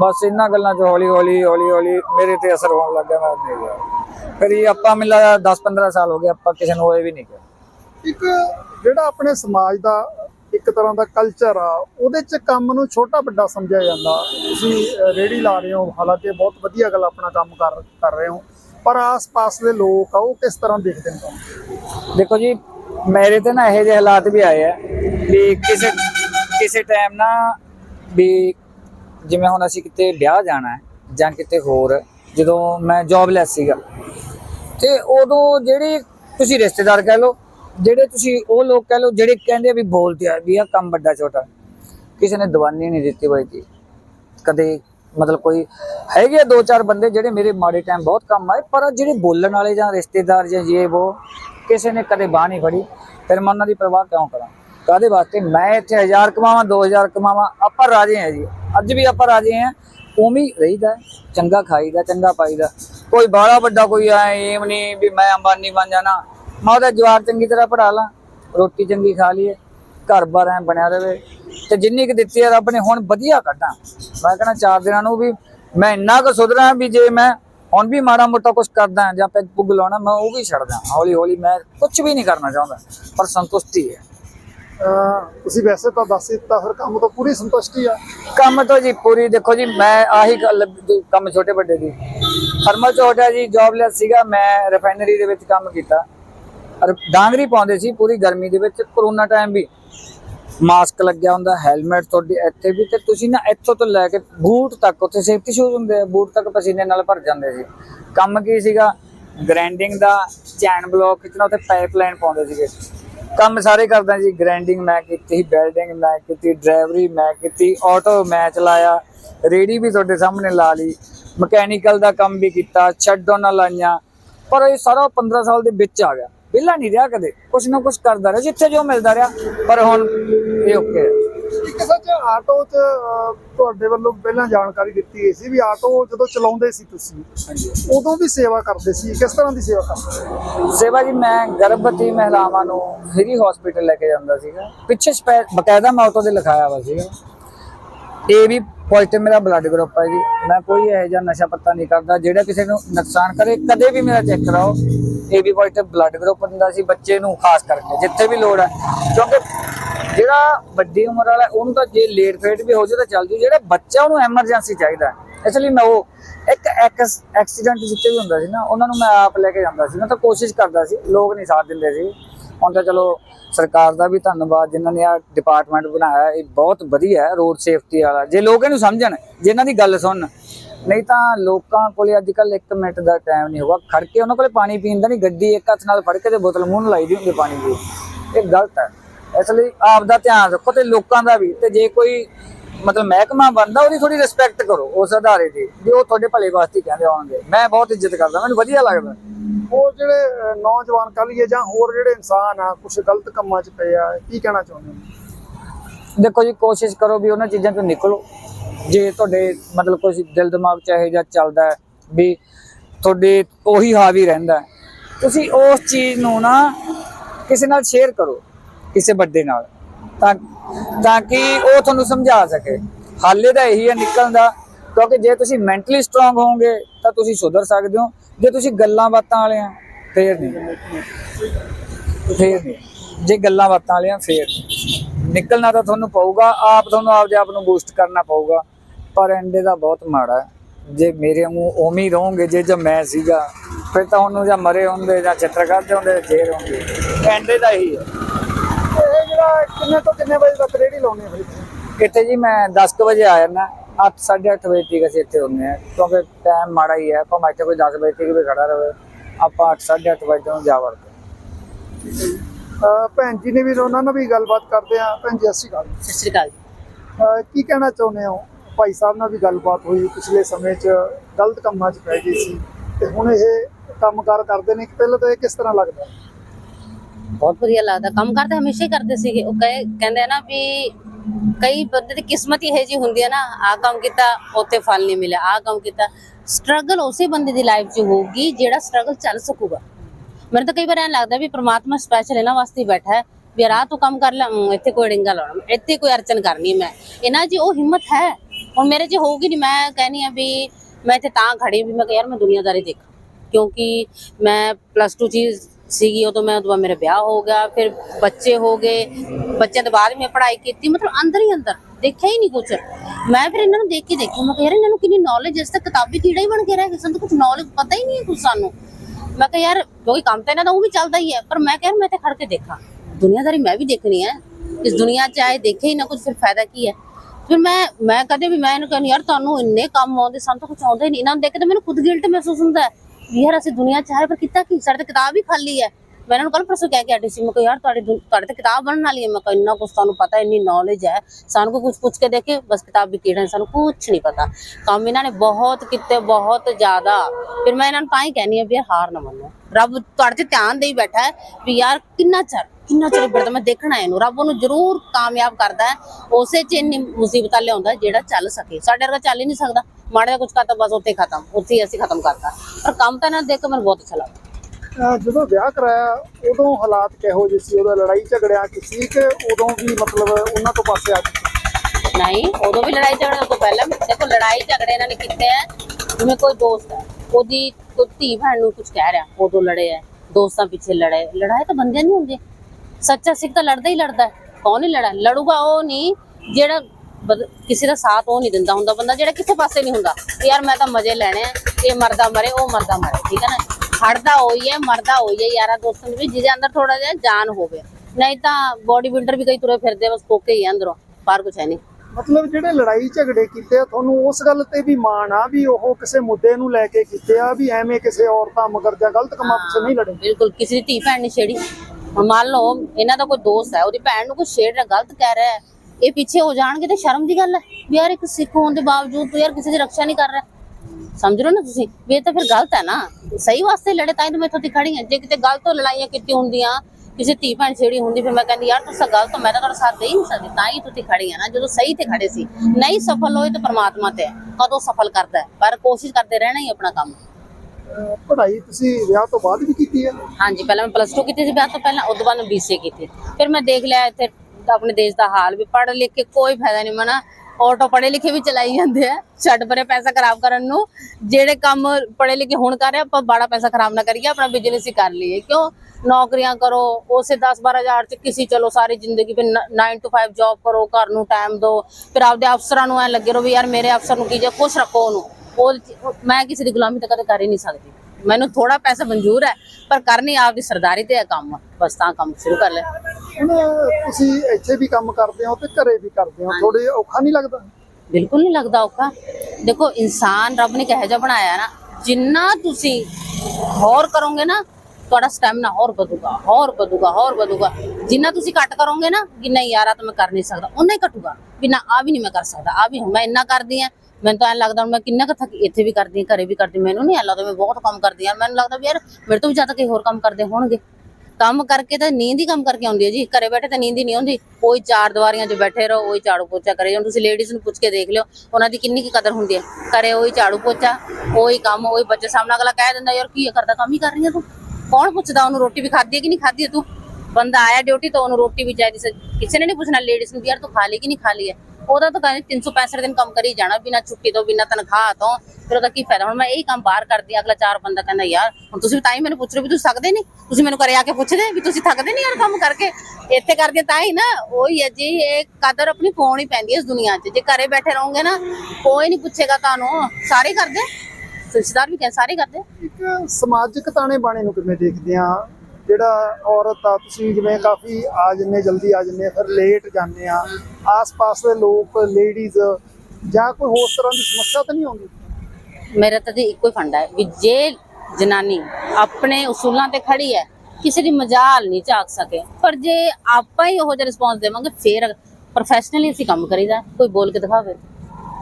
B: ਬਸ ਇਹਨਾਂ ਗੱਲਾਂ 'ਚ ਹੌਲੀ ਹੌਲੀ ਹੌਲੀ ਹੌਲੀ ਮੇਰੇ ਤੇ ਅਸਰ ਹੋਣ ਲੱਗਾ ਮੈਂ ਨਹੀਂ ਗਿਆ। ਫਿਰ ਇਹ ਆਪਾਂ ਮਿਲਾ 10 15 ਸਾਲ ਹੋ ਗਏ, ਆਪਾਂ ਕਿਸੇ ਨੂੰ ਹੋਏ ਵੀ ਨਹੀਂ ਗਏ
A: ਇੱਕ ਜਿਹੜਾ ਆਪਣੇ ਸਮਾਜ ਦਾ ਇੱਕ ਤਰ੍ਹਾਂ ਦਾ ਕਲਚਰ ਆ ਉਹਦੇ ਚ ਕੰਮ ਨੂੰ ਛੋਟਾ ਵੱਡਾ ਸਮਝਿਆ ਜਾਂਦਾ। ਤੁਸੀਂ ਅਹ, ਰੇਹੜੀ ਲਾ ਰਹੇ ਹੋ ਹਾਲਾਂਕਿ ਬਹੁਤ ਵਧੀਆ ਗੱਲ ਆਪਣਾ ਕੰਮ ਕਰ ਕਰ ਰਹੇ ਹੋ ਪਰ ਆਸ-ਪਾਸ ਦੇ ਲੋਕ ਆ ਉਹ ਕਿਸ ਤਰ੍ਹਾਂ ਦੇਖਦੇ ਨੇ ਤੁਹਾਨੂੰ?
B: ਦੇਖੋ ਜੀ ਮੇਰੇ ਤੇ ਨਾ ਇਹੋ ਜਿਹੇ ਹਾਲਾਤ ਵੀ ਆਏ ਆ ਵੀ ਕਿਸੇ ਕਿਸੇ ਟਾਈਮ ਨਾ ਵੀ ਜਿਵੇਂ ਹੁਣ ਅਸੀਂ ਕਿਤੇ ਵਿਆਹ ਜਾਣਾ ਹੈ ਜਾਂ ਕਿਤੇ ਹੋਰ ਜਦੋਂ ਮੈਂ ਜੌਬਲੈਸ ਸੀਗਾ ਤੇ ਉਦੋਂ ਜਿਹੜੀ ਤੁਸੀਂ ਰਿਸ਼ਤੇਦਾਰ ਕਹਿ ਲਓ ਜਿਹੜੇ ਤੁਸੀਂ ਉਹ ਲੋਕ ਕਹਿ ਲਓ ਜਿਹੜੇ ਕਹਿੰਦੇ ਵੀ ਬੋਲਦੇ ਆ ਵੀ ਆ ਕੰਮ ਵੱਡਾ ਛੋਟਾ। ਕਿਸੇ ਨੇ ਦਵਾਨੀ ਨਹੀਂ ਦਿੱਤੀ ਬਾਈ ਜੀ। ਕਦੇ ਮਤਲਬ ਕੋਈ ਹੈਗੇ ਆ ਦੋ ਚਾਰ ਬੰਦੇ ਜਿਹੜੇ ਮੇਰੇ ਮਾੜੇ ਟਾਈਮ ਬਹੁਤ ਕੰਮ ਆਏ, ਪਰ ਜਿਹੜੇ ਬੋਲਣ ਵਾਲੇ ਜਾਂ ਰਿਸ਼ਤੇਦਾਰ ਜਾਂ ਇਹ ਉਹ ਕਿਸੇ ਨੇ ਕਦੇ ਬਾਹ ਨਹੀਂ ਫੜੀ। ਫਿਰ ਮੈਂ ਉਹਨਾਂ ਦੀ ਪਰਵਾਹ ਕਿਉਂ ਕਰਾਂ? ਕਾਦੇ ਵਾਸਤੇ? ਮੈਂ ਇੱਥੇ 1000 ਕਮਾਵਾਂ 2000 ਕਮਾਵਾਂ, ਆਪਾਂ ਰਾਜੇ ਹਾਂ ਜੀ। ਅੱਜ ਵੀ ਆਪਾਂ ਰਾਜੇ ਹਾਂ ਉਵੇਂ ਰਹੀਦਾ, ਚੰਗਾ ਖਾਈਦਾ, ਚੰਗਾ ਪਾਈਦਾ। ਕੋਈ ਬਾਹਲਾ ਵੱਡਾ ਕੋਈ ਐ ਏਮ ਨਹੀਂ ਵੀ ਮੈਂ ਅੰਬਾਨੀ ਬਣ ਜਾਣਾ। ਮੈਂ ਉਹਦਾ ਜਵਾਬ ਚੰਗੀ ਤਰ੍ਹਾਂ ਪੜਾ ਲਾਂ ਰੋਟੀ ਚੰਗੀ ਖਾ ਲਈਏ ਘਰ-ਬਾਰ ਐ ਬਣਿਆ ਰਵੇ। ਤੇ ਜਿੰਨੀ ਕੁ ਦਿੱਤੀ ਆ ਰੱਬ ਨੇ ਹੁਣ ਵਧੀਆ ਕੱਢਾਂ। ਮੈਂ ਕਹਿੰਦਾ ਚਾਰ ਦਿਨਾਂ ਨੂੰ ਵੀ ਮੈਂ ਇੰਨਾ ਕੁ ਸੁਧਰਾਂ ਵੀ ਜੇ ਮੈਂ ਹੁਣ ਵੀ ਮਾੜਾ ਮੋਟਾ ਕੁਝ ਕਰਦਾ ਜਾਂ ਪੈਗ ਪੁੱਗ ਲਾਉਣਾ ਮੈਂ ਉਹ ਵੀ ਛੱਡਦਾ ਹੌਲੀ ਹੌਲੀ ਮੈਂ ਕੁਝ ਵੀ ਨਹੀਂ ਕਰਨਾ ਚਾਹੁੰਦਾ ਪਰ ਸੰਤੁਸ਼ਟੀ ਹੈ।
A: ਤੁਸੀਂ ਵੈਸੇ ਤਾਂ ਦੱਸ ਦਿੱਤਾ ਫਿਰ ਕੰਮ ਤੋਂ ਪੂਰੀ ਸੰਤੁਸ਼ਟੀ ਆ।
B: ਕੰਮ ਤੋਂ ਜੀ ਪੂਰੀ ਦੇਖੋ ਜੀ ਮੈਂ ਆਹੀ ਗੱਲ ਕੰਮ ਛੋਟੇ ਵੱਡੇ ਦੀ। ਥਰਮਲ ਛੋਟਾ ਜੀ ਜੌਬਲੈਸ ਸੀਗਾ ਮੈਂ ਰਿਫਾਈਨਰੀ ਦੇ ਵਿੱਚ ਕੰਮ ਕੀਤਾ। ਔਰ ਡਾਂਗਰੀ ਪਾਉਂਦੇ ਸੀ ਪੂਰੀ ਗਰਮੀ ਦੇ ਵਿੱਚ ਕਰੋਨਾ ਟਾਈਮ ਵੀ। ਮਾਸਕ ਲੱਗਿਆ ਹੁੰਦਾ ਹੈਲਮਟ ਤੁਹਾਡੀ ਇੱਥੇ ਵੀ ਤੇ ਤੁਸੀਂ ਨਾ ਇੱਥੋਂ ਤੋਂ ਲੈ ਕੇ ਬੂਟ ਤੱਕ, ਉੱਥੇ ਸੇਫਟੀ ਸ਼ੂਜ਼ ਹੁੰਦੇ ਆ, ਬੂਟ ਤੱਕ ਪਸੀਨੇ ਨਾਲ ਭਰ ਜਾਂਦੇ ਸੀ। ਕੰਮ ਕੀ ਸੀਗਾ? ਗ੍ਰਾਈਂਡਿੰਗ ਦਾ ਚੈਨ ਬਲੌਕ ਖਿੱਚਣਾ, ਉੱਥੇ ਪਾਈਪਲਾਈਨ ਪਾਉਂਦੇ ਸੀਗੇ। ਕੰਮ ਸਾਰੇ ਕਰਦਾ ਜੀ ਗ੍ਰਾਈਂਡਿੰਗ ਮੈਂ ਕੀਤੀ ਵੈਲਡਿੰਗ ਮੈਂ ਕੀਤੀ ਡਰਾਈਵਰੀ ਮੈਂ ਕੀਤੀ ਆਟੋ ਮੈਂ ਚਲਾਇਆ ਰੇੜੀ ਵੀ ਤੁਹਾਡੇ ਸਾਹਮਣੇ ਲਾ ਲਈ ਮਕੈਨੀਕਲ ਦਾ ਕੰਮ ਵੀ ਕੀਤਾ ਸ਼ਟ ਡਾਊਨਾਂ ਲਾਈਆਂ। ਪਰ ਇਹ ਸਾਰਾ 15 ਸਾਲ ਦੇ ਵਿੱਚ ਆ ਗਿਆ। ਵਿਹਲਾ ਨਹੀਂ ਰਿਹਾ ਕਦੇ ਕੁਛ ਨਾ ਕੁਛ ਕਰਦਾ ਰਿਹਾ ਜਿੱਥੇ ਜੋ ਮਿਲਦਾ ਰਿਹਾ ਪਰ ਹੁਣ ਇਹ ਓਕੇ ਹੈ।
A: ਇੱਕ ਸੱਚ ਆਟੋ 'ਚ ਤੁਹਾਡੇ ਵੱਲੋਂ ਪਹਿਲਾਂ ਜਾਣਕਾਰੀ ਦਿੱਤੀ ਗਈ ਸੀ ਵੀ ਆਟੋ ਜਦੋਂ ਚਲਾਉਂਦੇ ਸੀ ਤੁਸੀਂ ਉਦੋਂ ਵੀ ਸੇਵਾ ਕਰਦੇ ਸੀ ਕਿਸ ਤਰ੍ਹਾਂ ਦੀ ਸੇਵਾ ਕਰਦੇ ਸੀ?
B: ਸੇਵਾ ਜੀ ਮੈਂ ਗਰਭਵਤੀ ਮਹਿਲਾਵਾਂ ਨੂੰ ਫ੍ਰੀ ਹਸਪੀਟਲ ਲੈ ਕੇ ਜਾਂਦਾ ਸੀਗਾ। ਪਿੱਛੇ ਬਕਾਇਦਾ ਮੈਂ ਆਟੋ ਲਿਖਾਇਆ ਵਾ ਸੀਗਾ। ਇਹ ਵੀ ਪੋਜ਼ਿਟਿਵ ਮੇਰਾ ਬਲੱਡ ਗਰੁੱਪ ਹੈ ਜੀ। ਮੈਂ ਕੋਈ ਇਹੋ ਜਿਹਾ ਨਸ਼ਾ ਪੱਤਾ ਨਹੀਂ ਕਰਦਾ, ਜਿਹੜਾ ਕਿਸੇ ਨੂੰ ਨੁਕਸਾਨ ਕਰੇ, ਕਦੇ ਵੀ ਮੇਰਾ ਚੈੱਕ ਕਰਾਓ। ਇਹ ਵੀ ਪੋਜ਼ਿਟਿਵ ਬਲੱਡ ਗਰੁੱਪ ਹੁੰਦਾ ਸੀ, ਬੱਚੇ ਨੂੰ ਖਾਸ ਕਰਕੇ, ਜਿੱਥੇ ਵੀ ਲੋੜ ਹੈ ਕਿਉਂਕਿ ਜਿਹੜਾ ਵੱਡੀ ਉਮਰ ਵਾਲਾ, ਉਹਨੂੰ ਤਾਂ ਜੇ ਲੇਟ ਫੇਟ ਵੀ ਹੋ ਜਾਵੇ ਤਾਂ ਚੱਲ ਜੂ। ਜਿਹੜਾ ਬੱਚਾ, ਉਹਨੂੰ ਐਮਰਜੈਂਸੀ ਚਾਹੀਦਾ। ਇਸ ਲਈ ਮੈਂ ਉਹ ਇੱਕ ਐਕਸੀਡੈਂਟ ਜਿੱਥੇ ਵੀ ਹੁੰਦਾ ਸੀ ਨਾ, ਉਹਨਾਂ ਨੂੰ ਮੈਂ ਆਪ ਲੈ ਕੇ ਜਾਂਦਾ ਸੀ। ਮੈਂ ਤਾਂ ਕੋਸ਼ਿਸ਼ ਕਰਦਾ ਸੀ, ਲੋਕ ਨਹੀਂ ਸਾਥ ਦਿੰਦੇ ਸੀ। ਹੁਣ ਤਾਂ ਚਲੋ ਸਰਕਾਰ ਦਾ ਵੀ ਧੰਨਵਾਦ, ਜਿਨ੍ਹਾਂ ਨੇ ਆ ਡਿਪਾਰਟਮੈਂਟ ਬਣਾਇਆ, ਇਹ ਬਹੁਤ ਵਧੀਆ ਹੈ ਰੋਡ ਸੇਫਟੀ ਵਾਲਾ। ਜੇ ਲੋਕ ਇਹਨੂੰ ਸਮਝਣ, ਜੇ ਦੀ ਗੱਲ ਸੁਣਨ। ਨਹੀਂ ਤਾਂ ਲੋਕਾਂ ਕੋਲੇ ਅੱਜ ਕੱਲ 1 ਮਿੰਟ ਦਾ ਟਾਈਮ ਨਹੀਂ ਹੋਗਾ ਖੜ ਕੇ ਉਹਨਾਂ ਕੋਲੇ ਪਾਣੀ ਪੀਣ ਦਾ ਨਹੀਂ, ਗੱਡੀ ਇੱਕ ਹੱਥ ਨਾਲ ਫੜ ਕੇ ਤੇ ਬੋਤਲ ਮੂੰਹ ਨੂੰ ਲਾਈ ਦੀ ਹੁੰਦੀ ਪਾਣੀ ਦੀ। ਇਹ ਗਲਤ ਹੈ। ਇਸ ਲਈ ਆਪ ਦਾ ਧਿਆਨ ਰੱਖੋ ਤੇ ਲੋਕਾਂ ਦਾ ਵੀ। ਤੇ ਜੇ ਕੋਈ ਮਤਲਬ ਮਹਿਕਮਾ ਬਣਦਾ, ਉਹਦੀ ਥੋੜੀ ਰਿਸਪੈਕਟ ਕਰੋ ਉਸ ਆਧਾਰੇ ਦੀ ਜੇ ਉਹ ਤੁਹਾਡੇ ਭਲੇ ਵਾਸਤੇ ਕਹਿੰਦੇ ਆਉਣਗੇ। ਮੈਂ ਬਹੁਤ ਇੱਜ਼ਤ ਕਰਦਾ। ਮੈਨੂੰ ਵਧੀਆ ਲੱਗਦਾ।
A: ਹੋਰ ਜਿਹੜੇ ਅਹ, ਨੌਜਵਾਨ ਕਹ ਲਈਏ ਜਾਂ ਹੋਰ ਜਿਹੜੇ ਇਨਸਾਨ ਆ ਕੁਝ ਗਲਤ ਕੰਮਾਂ 'ਚ ਪਏ ਆ ਕੀ ਕਹਿਣਾ ਚਾਹੁੰਦੇ ਹੋ?
B: ਦੇਖੋ ਜੀ ਕੋਸ਼ਿਸ਼ ਕਰੋ ਵੀ ਉਹਨਾਂ ਚੀਜ਼ਾਂ ਤੋਂ ਨਿਕਲੋ। ਜੇ ਤੁਹਾਡੇ ਮਤਲਬ ਕੁਝ ਦਿਲ ਦਿਮਾਗ ਚ ਇਹੋ ਜਿਹਾ ਚੱਲਦਾ ਹੈ ਵੀ ਤੁਹਾਡੇ ਉਹੀ ਹਾਵੀ ਰਹਿੰਦਾ ਹੈ, ਤੁਸੀਂ ਉਸ ਚੀਜ਼ ਨੂੰ ਨਾ ਕਿਸੇ ਨਾਲ ਸ਼ੇਅਰ ਕਰੋ ਕਿਸੇ ਵੱਡੇ ਨਾਲ। ਤਾਂ ਤਾਂ ਕਿ ਉਹ ਤੁਹਾਨੂੰ ਸਮਝਾ ਸਕੇ। ਹਾਲੇ ਦਾ ਇਹੀ ਹੈ ਨਿਕਲਣ ਦਾ ਕਿਉਂਕਿ ਜੇ ਤੁਸੀਂ ਮੈਂਟਲੀ ਸਟਰੋਂਗ ਹੋਵੋਗੇ ਤਾਂ ਤੁਸੀਂ ਸੁਧਰ ਸਕਦੇ ਹੋ। ਜੇ ਤੁਸੀਂ ਗੱਲਾਂ ਬਾਤਾਂ ਵਾਲੇ ਆ ਫੇਰ ਨਹੀਂ। ਫੇਰ ਨਹੀਂ। ਜੇ ਗੱਲਾਂ ਬਾਤਾਂ ਵਾਲੇ ਆ ਫੇਰ। ਨਿਕਲਣਾ ਤਾਂ ਤੁਹਾਨੂੰ ਪਊਗਾ ਆਪ ਤੁਹਾਨੂੰ ਆਪਦੇ ਆਪ ਨੂੰ ਬੂਸਟ ਕਰਨਾ ਪਊਗਾ ਪਰ ਐਂਡੇ ਦਾ ਬਹੁਤ ਮਾੜਾ ਜੇ ਮੇਰੇ ਵਾਂਗੂ ਹੀ ਰਹੋਗੇ ਜੇ ਜੋ ਮੈਂ ਸੀਗਾ ਫਿਰ ਤਾਂ ਉਹਨੂੰ ਜਾਂ ਮਰੇ ਹੁੰਦੇ ਜਾਂ ਚਿੱਤਰ ਕਰਦੇ ਹੁੰਦੇ ਜੇਰ ਹੁੰਦੇ ਐਂਡੇ ਦਾ ਹੀ ਹੈ।
A: ਇਹ ਜਿਹੜਾ ਕਿੰਨੇ ਤੋਂ ਕਿੰਨੇ ਵਜੇ ਤੱਕ ਰੇੜੀ ਲਾਉਣੀ ਹੈ ਫਿਰ ਇੱਥੇ?
B: ਜੀ ਮੈਂ 10 ਕੁ ਵਜੇ ਆ ਜਾਂਦਾ। 8 8:30 ਵਜੇ ਤੱਕ ਅਸੀਂ ਇੱਥੇ ਹੁੰਦੇ ਆ ਕਿਉਂਕਿ ਟਾਈਮ ਮਾੜਾ ਹੀ ਹੈ ਭਾਵੇਂ ਇੱਥੇ ਕੋਈ 10 ਵਜੇ ਤੱਕ ਵੀ ਖੜਾ ਰਹੇ ਆਪਾਂ 8 8:30 ਵਜੇ ਤੋਂ ਜਾ ਵੜਦੇ
A: ਭੈਣ ਜੀ ਨੇ ਵੀ ਉਹਨਾਂ ਨਾਲ ਵੀ ਗੱਲਬਾਤ ਕਰਦੇ ਆ ਭੈਣ ਜੀ ਅਸੀਂ ਗੱਲ
C: ਸਤਿ ਸ਼੍ਰੀ ਅਕਾਲ
A: ਕੀ ਕਹਿਣਾ ਚਾਹੁੰਦੇ ਹੋ? ਭਾਈ ਸਾਹਿਬ ਨਾਲ ਵੀ ਗੱਲਬਾਤ ਹੋਈ ਪਿਛਲੇ ਸਮੇਂ 'ਚ ਗਲਤ ਕੰਮਾਂ 'ਚ ਪੈ ਗਈ ਸੀ ਤੇ ਹੁਣ ਇਹ ਕੰਮਕਾਰ ਕਰਦੇ ਨੇ ਪਹਿਲਾਂ ਤਾਂ ਇਹ ਕਿਸ ਤਰ੍ਹਾਂ ਲੱਗਦਾ?
C: ਬਹੁਤ ਵਧੀਆ ਲੱਗਦਾ। ਕੰਮ ਕਰਦੇ ਹਮੇਸ਼ਾ ਹੀ ਕਰਦੇ ਸੀਗੇ। ਉਹ ਕਹੇ ਕਹਿੰਦੇ ਆ ਨਾ ਵੀ ਕਈ ਬੰਦੇ ਦੀ ਕਿਸਮਤ ਹੀ ਇਹ ਜੀ ਹੁੰਦੀ ਹੈ ਨਾ ਆ ਕੰਮ ਕੀਤਾ, ਉੱਥੇ ਫਲ ਨਹੀਂ ਮਿਲਿਆ ਆ ਕੰਮ ਕੀਤਾ। ਸਟਰਗਲ ਉਸੇ ਬੰਦੇ ਦੀ ਲਾਈਫ 'ਚ ਹੋਊਗੀ ਜਿਹੜਾ ਸਟਰਗਲ ਚੱਲ ਸਕੂਗਾ। ਮੈਨੂੰ ਤਾਂ ਕਈ ਵਾਰ ਐਂ ਲੱਗਦਾ ਵੀ ਪ੍ਰਮਾਤਮਾ ਸਪੈਸ਼ਲ ਇਹਨਾਂ ਵਾਸਤੇ ਬੈਠਾ ਹੈ, ਵੀ ਰਾਹ ਤੋਂ ਕੰਮ ਕਰ ਲੈ ਇੱਥੇ ਕੋਈ ਡਿੰਗਾ ਲਾਉਣਾ, ਇੱਥੇ ਕੋਈ ਅਰਚਨ ਕਰਨੀ ਮੈਂ। ਇਹਨਾਂ 'ਚ ਉਹ ਹਿੰਮਤ ਹੈ। ਹੁਣ ਮੇਰੇ 'ਚ ਹੋਊਗੀ ਨਹੀਂ, ਮੈਂ ਕਹਿੰਨੀ ਆ ਵੀ ਮੈਂ ਇੱਥੇ ਤਾਂ ਖੜੀ ਵੀ ਮੈਂ ਕਿਹਾ ਯਾਰ ਮੈਂ ਦੁਨੀਆਦਾਰੀ ਦੇਖਾਂ, ਕਿਉਂਕਿ ਮੈਂ ਪਲੱਸ 2 ਚੀਜ਼ ਸੀਗੀ, ਉਦੋਂ ਮੈਂ, ਉਦੋਂ ਮੇਰਾ ਵਿਆਹ ਹੋ ਗਿਆ, ਫਿਰ ਬੱਚੇ ਹੋ ਗਏ। ਬੱਚਿਆਂ ਤੋਂ ਬਾਅਦ ਮੈਂ ਪੜ੍ਹਾਈ ਕੀਤੀ, ਮਤਲਬ ਅੰਦਰ ਹੀ ਅੰਦਰ, ਦੇਖਿਆ ਹੀ ਨਹੀਂ ਕੁਝ ਮੈਂ ਫਿਰ ਇਹਨਾਂ ਨੂੰ ਦੇਖ ਕੇ ਦੇਖਿਆ, ਮੈਂ ਕਿਹਾ, ਯਾਰ, ਇਹਨਾਂ ਨੂੰ ਕਿੰਨੀ ਨੌਲੇਜ ਇਸ ਤੱਕ ਕਿਤਾਬੀ ਕੀੜਾ ਹੀ ਬਣ ਕੇ ਰਹਿ ਗਏ ਸਾਨੂੰ ਕੁਝ ਨੌਲੇਜ ਪਤਾ ਹੀ ਨਹੀਂ ਹੈ ਕੁਝ ਸਾਨੂੰ। ਮੈਂ ਕਿਹਾ, ਯਾਰ ਕੋਈ ਕੰਮ ਤਾਂ ਇਹਨਾਂ ਦਾ, ਉਹ ਵੀ ਚੱਲਦਾ ਹੀ ਹੈ, ਪਰ ਮੈਂ ਕਿਹਾ ਮੈਂ ਤੇ ਖੜ ਕੇ ਦੇਖਾਂ। ਦੁਨੀਆਦਾਰੀ ਮੈਂ ਵੀ ਦੇਖਣੀ ਹੈ। ਇਸ ਦੁਨੀਆ 'ਚ ਆਏ ਦੇਖੇ ਹੀ ਨਾ ਕੁਝ ਫਿਰ ਫਾਇਦਾ ਕੀ ਹੈ? ਫਿਰ ਮੈਂ ਮੈਂ ਕਦੇ ਵੀ, ਮੈਂ ਇਹਨੂੰ ਕਹਿੰਦੀ ਯਾਰ, ਤੁਹਾਨੂੰ ਇੰਨੇ ਕੰਮ ਆਉਂਦੇ, ਸਾਨੂੰ ਤਾਂ ਕੁਝ ਆਉਂਦਾ ਹੀ ਨਹੀਂ। ਇਹਨਾਂ ਨੂੰ ਦੇਖ ਕੇ ਤਾਂ ਮੈਨੂੰ ਖੁਦ ਗਿਲਟ ਮਹਿਸੂਸ ਹੁੰਦਾ ਹੈ। ਯਾਰ ਅਸੀਂ ਦੁਨੀਆ 'ਚ ਆਏ ਪਰ ਕੀਤਾ ਕੀ? ਸਾਡੇ ਤੇ ਕਿਤਾਬ ਹੀ ਖਾਲੀ ਹੈ। ਮੈਂ ਇਹਨਾਂ ਨੂੰ ਕੱਲ ਪਰਸੋਂ ਕਹਿ ਕੇ ਆਟੀ ਸੀ, ਮੈਂ ਕਿਹਾ ਯਾਰ ਤੁਹਾਡੇ ਤੁਹਾਡੇ ਤੇ ਕਿਤਾਬ ਬਣਨ ਵਾਲੀ ਹੈ। ਮੈਂ ਕਿਹਾ ਇੰਨਾ ਕੁਝ ਤੁਹਾਨੂੰ ਪਤਾ, ਇੰਨੀ ਨੌਲੇਜ ਹੈ। ਸਾਨੂੰ ਕੋਈ ਕੁਝ ਪੁੱਛ ਕੇ ਦੇਖੇ, ਬਸ ਕਿਤਾਬ ਵੀ ਕਿਹੜਾ ਸਾਨੂੰ ਕੁਝ ਨਹੀਂ ਪਤਾ। ਕੰਮ ਇਹਨਾਂ ਨੇ ਬਹੁਤ ਕੀਤੇ, ਬਹੁਤ ਜ਼ਿਆਦਾ। ਫਿਰ ਮੈਂ ਇਹਨਾਂ ਨੂੰ ਤਾਂ ਹੀ ਕਹਿੰਦੀ ਆ ਵੀ ਯਾਰ ਹਾਰ ਨਾ ਮੰਨੋ। ਰੱਬ ਤੁਹਾਡੇ ਤੇ ਧਿਆਨ ਦੇਈ ਬੈਠਾ ਹੈ ਵੀ ਯਾਰ ਕਿੰਨਾ ਚਿਰ ਕਿੰਨਾ ਚਿਰ ਬਿਰਦਾ ਮੈਂ ਦੇਖਣਾ ਇਹਨੂੰ ਰੱਬ ਉਹਨੂੰ ਜ਼ਰੂਰ ਕਾਮਯਾਬ ਕਰਦਾ ਹੈ ਉਸੇ ਚ ਇੰਨੀ ਮੁਸੀਬਤਾਂ ਲਿਆਉਂਦਾ ਜਿਹੜਾ ਚੱਲ ਸਕੇ। ਸਾਡੇ ਵਰਗਾ ਚੱਲ ਹੀ ਨਹੀਂ ਸਕਦਾ। ਮਾੜਾ ਕੁਝ ਕਰਤਾ ਬਸ ਉੱਥੇ ਖਤਮ ਉੱਥੇ ਅਸੀਂ ਖਤਮ ਕਰਤਾ। ਪਰ ਕੰਮ ਤਾਂ ਇਹਨਾਂ ਨੂੰ ਦੇਖ ਕੇ ਮੈਨੂੰ ਬਹੁਤ ਅੱਛਾ ਲੱਗਦਾ।
A: ਜਦੋਂ ਵਿਆਹ ਕਰਾਇਆ ਉਦੋਂ ਹਾਲਾਤ ਕਿਹੋ ਜਿਹੇ ਸੀ? ਉਹਦਾ ਲੜਾਈ ਝਗੜਿਆਂ 'ਚ ਸੀ ਕਿ ਉਦੋਂ ਵੀ ਮਤਲਬ ਉਹਨਾਂ ਤੋਂ ਪਾਸੇ ਆ ਚੁੱਕੇ
C: ਨਹੀਂ ਉਦੋਂ ਵੀ ਲੜਾਈ ਝਗੜੇ ਤੋਂ ਪਹਿਲਾਂ ਦੇਖੋ ਲੜਾਈ ਝਗੜੇ ਇਹਨਾਂ ਨੇ ਕੀਤੇ ਆ। ਜਿਵੇਂ ਕੋਈ ਦੋਸਤ ਹੈ ਉਹਦੀ ਕੋਈ ਧੀ ਭੈਣ ਨੂੰ ਕੁਝ ਕਹਿ ਰਿਹਾ ਉਦੋਂ ਲੜੇ ਆ ਦੋਸਤਾਂ ਪਿੱਛੇ ਲੜੇ। ਲੜਾਈ ਤਾਂ ਬੰਦਿਆਂ ਨਹੀਂ ਹੁੰਦੀ ਸੱਚਾ ਸਿੱਖ ਤਾਂ ਲੜਦਾ ਹੀ ਲੜਦਾ ਹੈ। ਕੌਣ ਨਹੀਂ ਲੜਾ? ਲੜੂਗਾ ਉਹ ਨਹੀਂ ਜਿਹੜਾ ਕਿਸੇ ਦਾ ਸਾਥ ਉਹ ਨਹੀਂ ਦਿੰਦਾ ਹੁੰਦਾ ਬੰਦਾ ਜਿਹੜਾ ਕਿਸੇ ਪਾਸੇ ਨਹੀਂ ਹੁੰਦਾ। ਯਾਰ ਮੈਂ ਤਾਂ ਮਜ਼ੇ ਲੈਣੇ ਆ ਇਹ ਮਰਦਾ ਮਰੇ ਉਹ ਮਰਦਾ ਮਰੇ ਠੀਕ ਹੈ ਨਾ? ਹੜਦਾ ਹੋਈ ਹੈ ਮਰਦਾ ਹੋਈ ਹੈ ਯਾਰਾ ਦੋਸਤਾਂ ਵਿੱਚ ਜਿਹਦੇ ਅੰਦਰ ਥੋੜਾ ਜਿਹਾ ਜਾਨ ਹੋਵੇ। ਨਹੀਂ ਤਾਂ ਬੋਡੀ ਬਿਲਡਰ ਵੀ ਕਈ ਤੁਰੇ ਫਿਰਦੇ ਬਸ ਕੋਕੇ ਹੀ ਅੰਦਰੋਂ ਬਾਹਰ ਕੁਛ ਹੈ ਨਹੀਂ।
A: ਮਤਲਬ ਜਿਹੜੇ ਲੜਾਈ ਝਗੜੇ ਕੀਤੇ ਆ ਤੁਹਾਨੂੰ ਉਸ ਗੱਲ ਤੇ ਵੀ ਮਾਣ ਆ ਵੀ ਉਹ ਕਿਸੇ ਮੁੱਦੇ ਨੂੰ ਲੈ ਕੇ ਕੀਤੇ ਆ ਵੀ ਐਵੇਂ ਕਿਸੇ ਔਰਤਾਂ ਮਗਰ ਜਾਂ ਗਲਤ ਕੰਮਾਂ ਪਿੱਛੇ ਨਹੀਂ ਲੜੇ?
C: ਬਿਲਕੁਲ ਕਿਸੇ ਦੀ ਧੀ ਭੈਣ ਨਹੀਂ ਛੇੜੀ। ਮੰਨ ਲਓ, ਇਹਨਾਂ ਦਾ ਕੋਈ ਦੋਸਤ ਹੈ, ਉਹਦੀ ਭੈਣ ਨੂੰ ਕੋਈ ਛੇੜ ਰਿਹਾ ਗਲਤ ਕਹਿ ਰਿਹਾ ਹੈ, ਇਹ ਪਿੱਛੇ ਹੋ ਜਾਣਗੇ ਤੇ ਸ਼ਰਮ ਦੀ ਗੱਲ ਹੈ ਵੀ ਯਾਰ ਇੱਕ ਸਿੱਖ ਹੋਣ ਦੇ ਬਾਵਜੂਦ ਤੂੰ ਯਾਰ ਕਿਸੇ ਦੀ ਰੱਖਿਆ ਨਹੀਂ ਕਰ ਰਿਹਾ। ਸਮਝ ਰਹੇ ਨਾ ਤੁਸੀਂ? ਵੀ ਇਹ ਤਾਂ ਫਿਰ ਗਲਤ ਹੈ ਨਾ। ਸਹੀ ਵਾਸਤੇ ਲੜੇ ਤਾਂ ਹੀ ਮੈਂ ਇੱਥੋਂ ਖੜੀ ਹਾਂ। ਜੇ ਕਿਤੇ ਗਲਤ ਤੋਂ ਲੜਾਈਆਂ ਕੀਤੀ ਹੁੰਦੀਆਂ, ਕਿਸੇ ਧੀ ਭੈਣ ਛੇੜੀ ਹੁੰਦੀ, ਫਿਰ ਮੈਂ ਕਹਿੰਦੀ, ਯਾਰ ਤੁਸੀਂ ਗਲਤ ਹੋ, ਮੈਂ ਤਾਂ ਤੁਹਾਡਾ ਸਾਥ ਦੇ ਹੀ ਨਹੀਂ ਸਕਦੀ। ਤਾਂ ਹੀ ਤੁਸੀਂ ਖੜੀ ਆ ਨਾ। ਜਦੋਂ ਸਹੀ ਤੇ ਖੜੇ ਸੀ, ਨਹੀਂ ਸਫਲ ਹੋਏ ਤਾਂ ਪਰਮਾਤਮਾ ਤੇ ਹੈ, ਕਦੋਂ ਸਫਲ ਕਰਦਾ ਪਰ ਕੋਸ਼ਿਸ਼ ਕਰਦੇ ਰਹਿਣਾ ਹੀ ਆਪਣਾ ਕੰਮ।
A: ਪੜ੍ਹਾਈ ਤੁਸੀਂ ਵਿਆਹ ਤੋਂ ਬਾਅਦ ਵੀ ਕੀਤੀ ਹੈ?
C: ਹਾਂਜੀ, ਪਹਿਲਾਂ ਮੈਂ ਪਲੱਸ 2 ਕੀਤੀ ਸੀ, ਵਿਆਹ ਤੋਂ ਪਹਿਲਾਂ ਉਦੋਂ ਬਾਅਦ ਮੈਂ BCA ਕੀਤੀ। ਫਿਰ ਮੈਂ ਦੇਖ ਲਿਆ ਇੱਥੇ ਆਪਣੇ ਦੇਸ਼ ਦਾ ਹਾਲ ਵੀ, ਪੜ੍ਹ ਲਿਖ ਕੇ ਕੋਈ ਫਾਇਦਾ ਨਹੀਂ ਮਨਾ। ਆਟੋ ਪੜੇ ਲਿਖੇ ਵੀ ਚਲਾਈ ਜਾਂਦੇ ਆ, ਛੱਡ ਪਰੇ ਪੈਸਾ ਖਰਾਬ ਕਰਨ ਨੂੰ। ਜਿਹੜੇ ਕੰਮ ਪੜੇ ਲਿਖੇ ਹੁਣ ਕਰ ਰਹੇ ਆਪਾਂ ਬੜਾ ਪੈਸਾ ਖਰਾਬ ਨਾ ਕਰੀਏ, ਆਪਣਾ ਬਿਜ਼ਨਸ ਹੀ ਕਰ ਲਈਏ। ਕਿਉਂ? ਨੌਕਰੀਆਂ ਕਰੋ ਉਸੇ 10 12000 ਚ ਕਿਸੇ ਚਲੋ ਸਾਰੀ ਜ਼ਿੰਦਗੀ ਫਿਰ 9 to 5 ਜੌਬ ਕਰੋ ਘਰ ਨੂੰ ਟਾਈਮ ਦਿਓ ਫਿਰ ਆਪਦੇ ਅਫਸਰਾਂ ਨੂੰ ਐ ਲੱਗੇ ਰਹੋ ਵੀ ਯਾਰ ਮੇਰੇ ਅਫਸਰ ਨੂੰ ਕੀ ਜੇ ਖੁਸ਼ ਰੱਖੋ ਉਹਨੂੰ। ਉਹ ਮੈਂ ਕਿਸੇ ਦੀ ਗੁਲਾਮੀ ਤਾਂ ਕਦੇ ਕਰ ਹੀ ਨਹੀਂ ਸਕਦੀ। ਮੈਨੂੰ ਥੋੜਾ ਪੈਸਾ ਮਨਜ਼ੂਰ ਹੈ ਪਰ ਕਰਨੀ ਆਪਦੀ ਸਰਦਾਰੀ ਤੇ ਹੈ ਕੰਮ। ਬਸ ਤਾਂ ਕੰਮ ਸ਼ੁਰੂ ਕਰ ਲੈ।
A: ਤੁਸੀਂ ਇੱਥੇ ਵੀ ਕੰਮ ਕਰਦੇ ਹੋ ਤੇ ਘਰੇ ਵੀ ਕਰਦੇ ਹੋ ਥੋੜੇ ਔਖਾ ਨਹੀਂ ਲੱਗਦਾ?
C: ਬਿਲਕੁਲ ਨਹੀਂ ਲੱਗਦਾ ਔਖਾ। ਦੇਖੋ ਇਨਸਾਨ ਰੱਬ ਨੇ ਕਿਹੋ ਜਿਹਾ ਬਣਾਇਆ ਨਾ ਜਿੰਨਾ ਤੁਸੀਂ ਹੋਰ ਕਰੋਗੇ ਨਾ ਤੁਹਾਡਾ ਸਟੈਮਿਨਾ ਹੋਰ ਵਧੂਗਾ ਹੋਰ ਵਧੂਗਾ ਹੋਰ ਵਧੂਗਾ ਜਿੰਨਾ ਤੁਸੀਂ ਘੱਟ ਕਰੋਗੇ ਨਾ ਕਿ ਨਹੀਂ ਯਾਰ ਆ ਤਾਂ ਮੈਂ ਕਰ ਨਹੀਂ ਸਕਦਾ ਉਹਨਾਂ ਹੀ ਘਟੂਗਾ ਵੀ ਨਾ ਆ ਵੀ ਨਹੀਂ ਮੈਂ ਕਰ ਸਕਦਾ ਆ ਵੀ ਹੁਣ ਮੈਂ ਇੰਨਾ ਕਰਦੀ ਆ ਮੈਨੂੰ ਤਾਂ ਐਂ ਲੱਗਦਾ ਹੁਣ ਮੈਂ ਕਿੰਨਾ ਕੁ ਥੱਕ ਇੱਥੇ ਵੀ ਕਰਦੀ ਹਾਂ ਘਰੇ ਵੀ ਕਰਦੀ ਹਾਂ। ਮੈਨੂੰ ਨਹੀਂ ਐਂ ਲੱਗਦਾ ਮੈਂ ਬਹੁਤ ਕੰਮ ਕਰਦੀ ਆ ਮੈਨੂੰ ਲੱਗਦਾ ਵੀ ਯਾਰ ਮੇਰੇ ਤੋਂ ਵੀ ਜ਼ਿਆਦਾ ਕੋਈ ਹੋਰ ਕੰਮ ਕਰਦੇ ਹੋਣਗੇ ਕੰਮ ਕਰਕੇ ਤਾਂ ਨੀਂਦ ਹੀ ਕੰਮ ਕਰਕੇ ਆਉਂਦੀ ਹੈ ਜੀ ਘਰੇ ਬੈਠੇ ਤਾਂ ਨੀਂਦ ਹੀ ਨਹੀਂ ਆਉਂਦੀ ਕੋਈ ਚਾਰ ਦੀਵਾਰੀਆਂ 'ਚ ਬੈਠੇ ਰਹੋ ਉਹੀ ਝਾੜੂ ਪੋਚਾ ਕਰੇ ਜਾਂ ਤੁਸੀਂ ਲੇਡੀਜ਼ ਨੂੰ ਪੁੱਛ ਕੇ ਦੇਖ ਲਿਓ ਉਹਨਾਂ ਦੀ ਕਿੰਨੀ ਕੀ ਕਦਰ ਹੁੰਦੀ ਹੈ ਘਰੇ ਉਹੀ ਝਾੜੂ ਪੋਚਾ ਉਹੀ ਕੰਮ ਉਹੀ ਬੱਚੇ ਸਾਹਮਣੇ ਅਗਲਾ ਕਹਿ ਦਿੰਦਾ ਯਾਰ ਕੀ ਕਰਦਾ ਕੰਮ ਹੀ ਕਰ ਰਹੀ ਹੈ ਤੂੰ ਕੌਣ ਪੁੱਛਦਾ? ਉਹਨੂੰ ਰੋਟੀ ਵੀ ਖਾਧੀ ਹੈ ਕਿ ਨਹੀਂ ਖਾਧੀ ਤੂੰ? ਬੰਦਾ ਆਇਆ ਡਿਊਟੀ ਤੋਂ, ਉਹਨੂੰ ਰੋਟੀ ਵੀ ਚਾਹੀਦੀ ਸੀ। ਕਿਸੇ ਨੇ ਨਹੀਂ ਪੁੱਛਣਾ ਲੇਡੀਜ਼ ਨੂੰ ਯਾਰ ਤੂੰ ਖਾ ਲਈ ਕਿ ਨਹੀਂ ਖਾ ਲਈ ਹੈ? ਉਹਦਾ ਤਾਂ ਕਹਿੰਦੇ 365 ਦਿਨ ਕੰਮ ਕਰੀ ਜਾਣਾ, ਬਿਨਾਂ ਛੁੱਟੀ ਤੋਂ, ਬਿਨਾਂ ਤਨਖਾਹ ਤੋਂ। ਫਿਰ ਉਹਦਾ ਕੀ ਫਾਇਦਾ? ਹੁਣ ਮੈਂ ਇਹੀ ਕੰਮ ਬਾਹਰ ਕਰਦੀ ਅਗਲਾ ਚਾਰ ਬੰਦਾ ਕਹਿੰਦਾ, ਯਾਰ, ਹੁਣ ਤੁਸੀਂ ਤਾਂ ਹੀ ਮੈਨੂੰ ਪੁੱਛ ਰਹੇ ਵੀ ਤੁਸੀਂ ਥੱਕਦੇ ਨਹੀਂ? ਤੁਸੀਂ ਮੈਨੂੰ ਘਰੇ ਆ ਕੇ ਪੁੱਛਦੇ ਵੀ ਤੁਸੀਂ ਥੱਕਦੇ ਨਹੀਂ ਯਾਰ ਕੰਮ ਕਰਕੇ? ਇੱਥੇ ਕਰਦੇ ਤਾਂ ਹੀ ਨਾ, ਉਹੀ ਹੈ ਜੀ, ਇਹ ਕਦਰ ਆਪਣੀ ਪਾਉਣੀ ਪੈਂਦੀ ਹੈ ਇਸ ਦੁਨੀਆ 'ਚ। ਜੇ ਘਰੇ ਬੈਠੇ ਰਹੋਗੇ ਨਾ, ਕੋਈ ਨਹੀਂ ਪੁੱਛੇਗਾ ਤੁਹਾਨੂੰ। ਸਾਰੇ ਕਰਦੇ? ਰਿਸ਼ਤੇਦਾਰ ਵੀ ਕਹਿੰਦੇ ਸਾਰੇ ਕਰਦੇ
A: ਇੱਕ ਸਮਾਜਿਕ ਤਾਣੇ ਬਾਣੇ ਨੂੰ ਕਿਵੇਂ ਦੇਖਦੇ ਆ? ਜਿਹੜਾ ਔਰਤ ਆ ਤੁਸੀਂ ਜਿਵੇਂ ਕਾਫੀ ਆ ਜੰਨੇ ਜਲਦੀ ਆ ਜੰਨੇ ਫਿਰ ਲੇਟ ਜਾਂਦੇ ਆ। ਆਸ-ਪਾਸ ਦੇ ਲੋਕ ਲੇਡੀਜ਼ ਜਾਂ ਕੋਈ ਹੋਰ ਤਰ੍ਹਾਂ ਦੀ ਸਮੱਸਿਆ ਤਾਂ ਨਹੀਂ ਆਉਂਦੀ?
C: ਮੇਰਾ ਤਾਂ ਜੀ ਇੱਕੋ ਹੀ ਫੰਡਾ ਹੈ ਵੀ ਜੇ ਜਨਾਨੀ ਆਪਣੇ ਉਸੂਲਾਂ ਤੇ ਖੜੀ ਹੈ ਕਿਸੇ ਦੀ ਮਜਾਲ ਨਹੀਂ ਝਾਕ ਸਕੇ। ਪਰ ਜੇ ਆਪਾਂ ਹੀ ਉਹੋ ਜਿਹਾ ਰਿਸਪੌਂਸ ਦੇਵਾਂਗੇ ਫੇਰ ਪ੍ਰੋਫੈਸ਼ਨਲੀ ਅਸੀਂ ਕੰਮ ਕਰੀਦਾ। ਕੋਈ ਬੋਲ ਕੇ ਦਿਖਾਵੇ।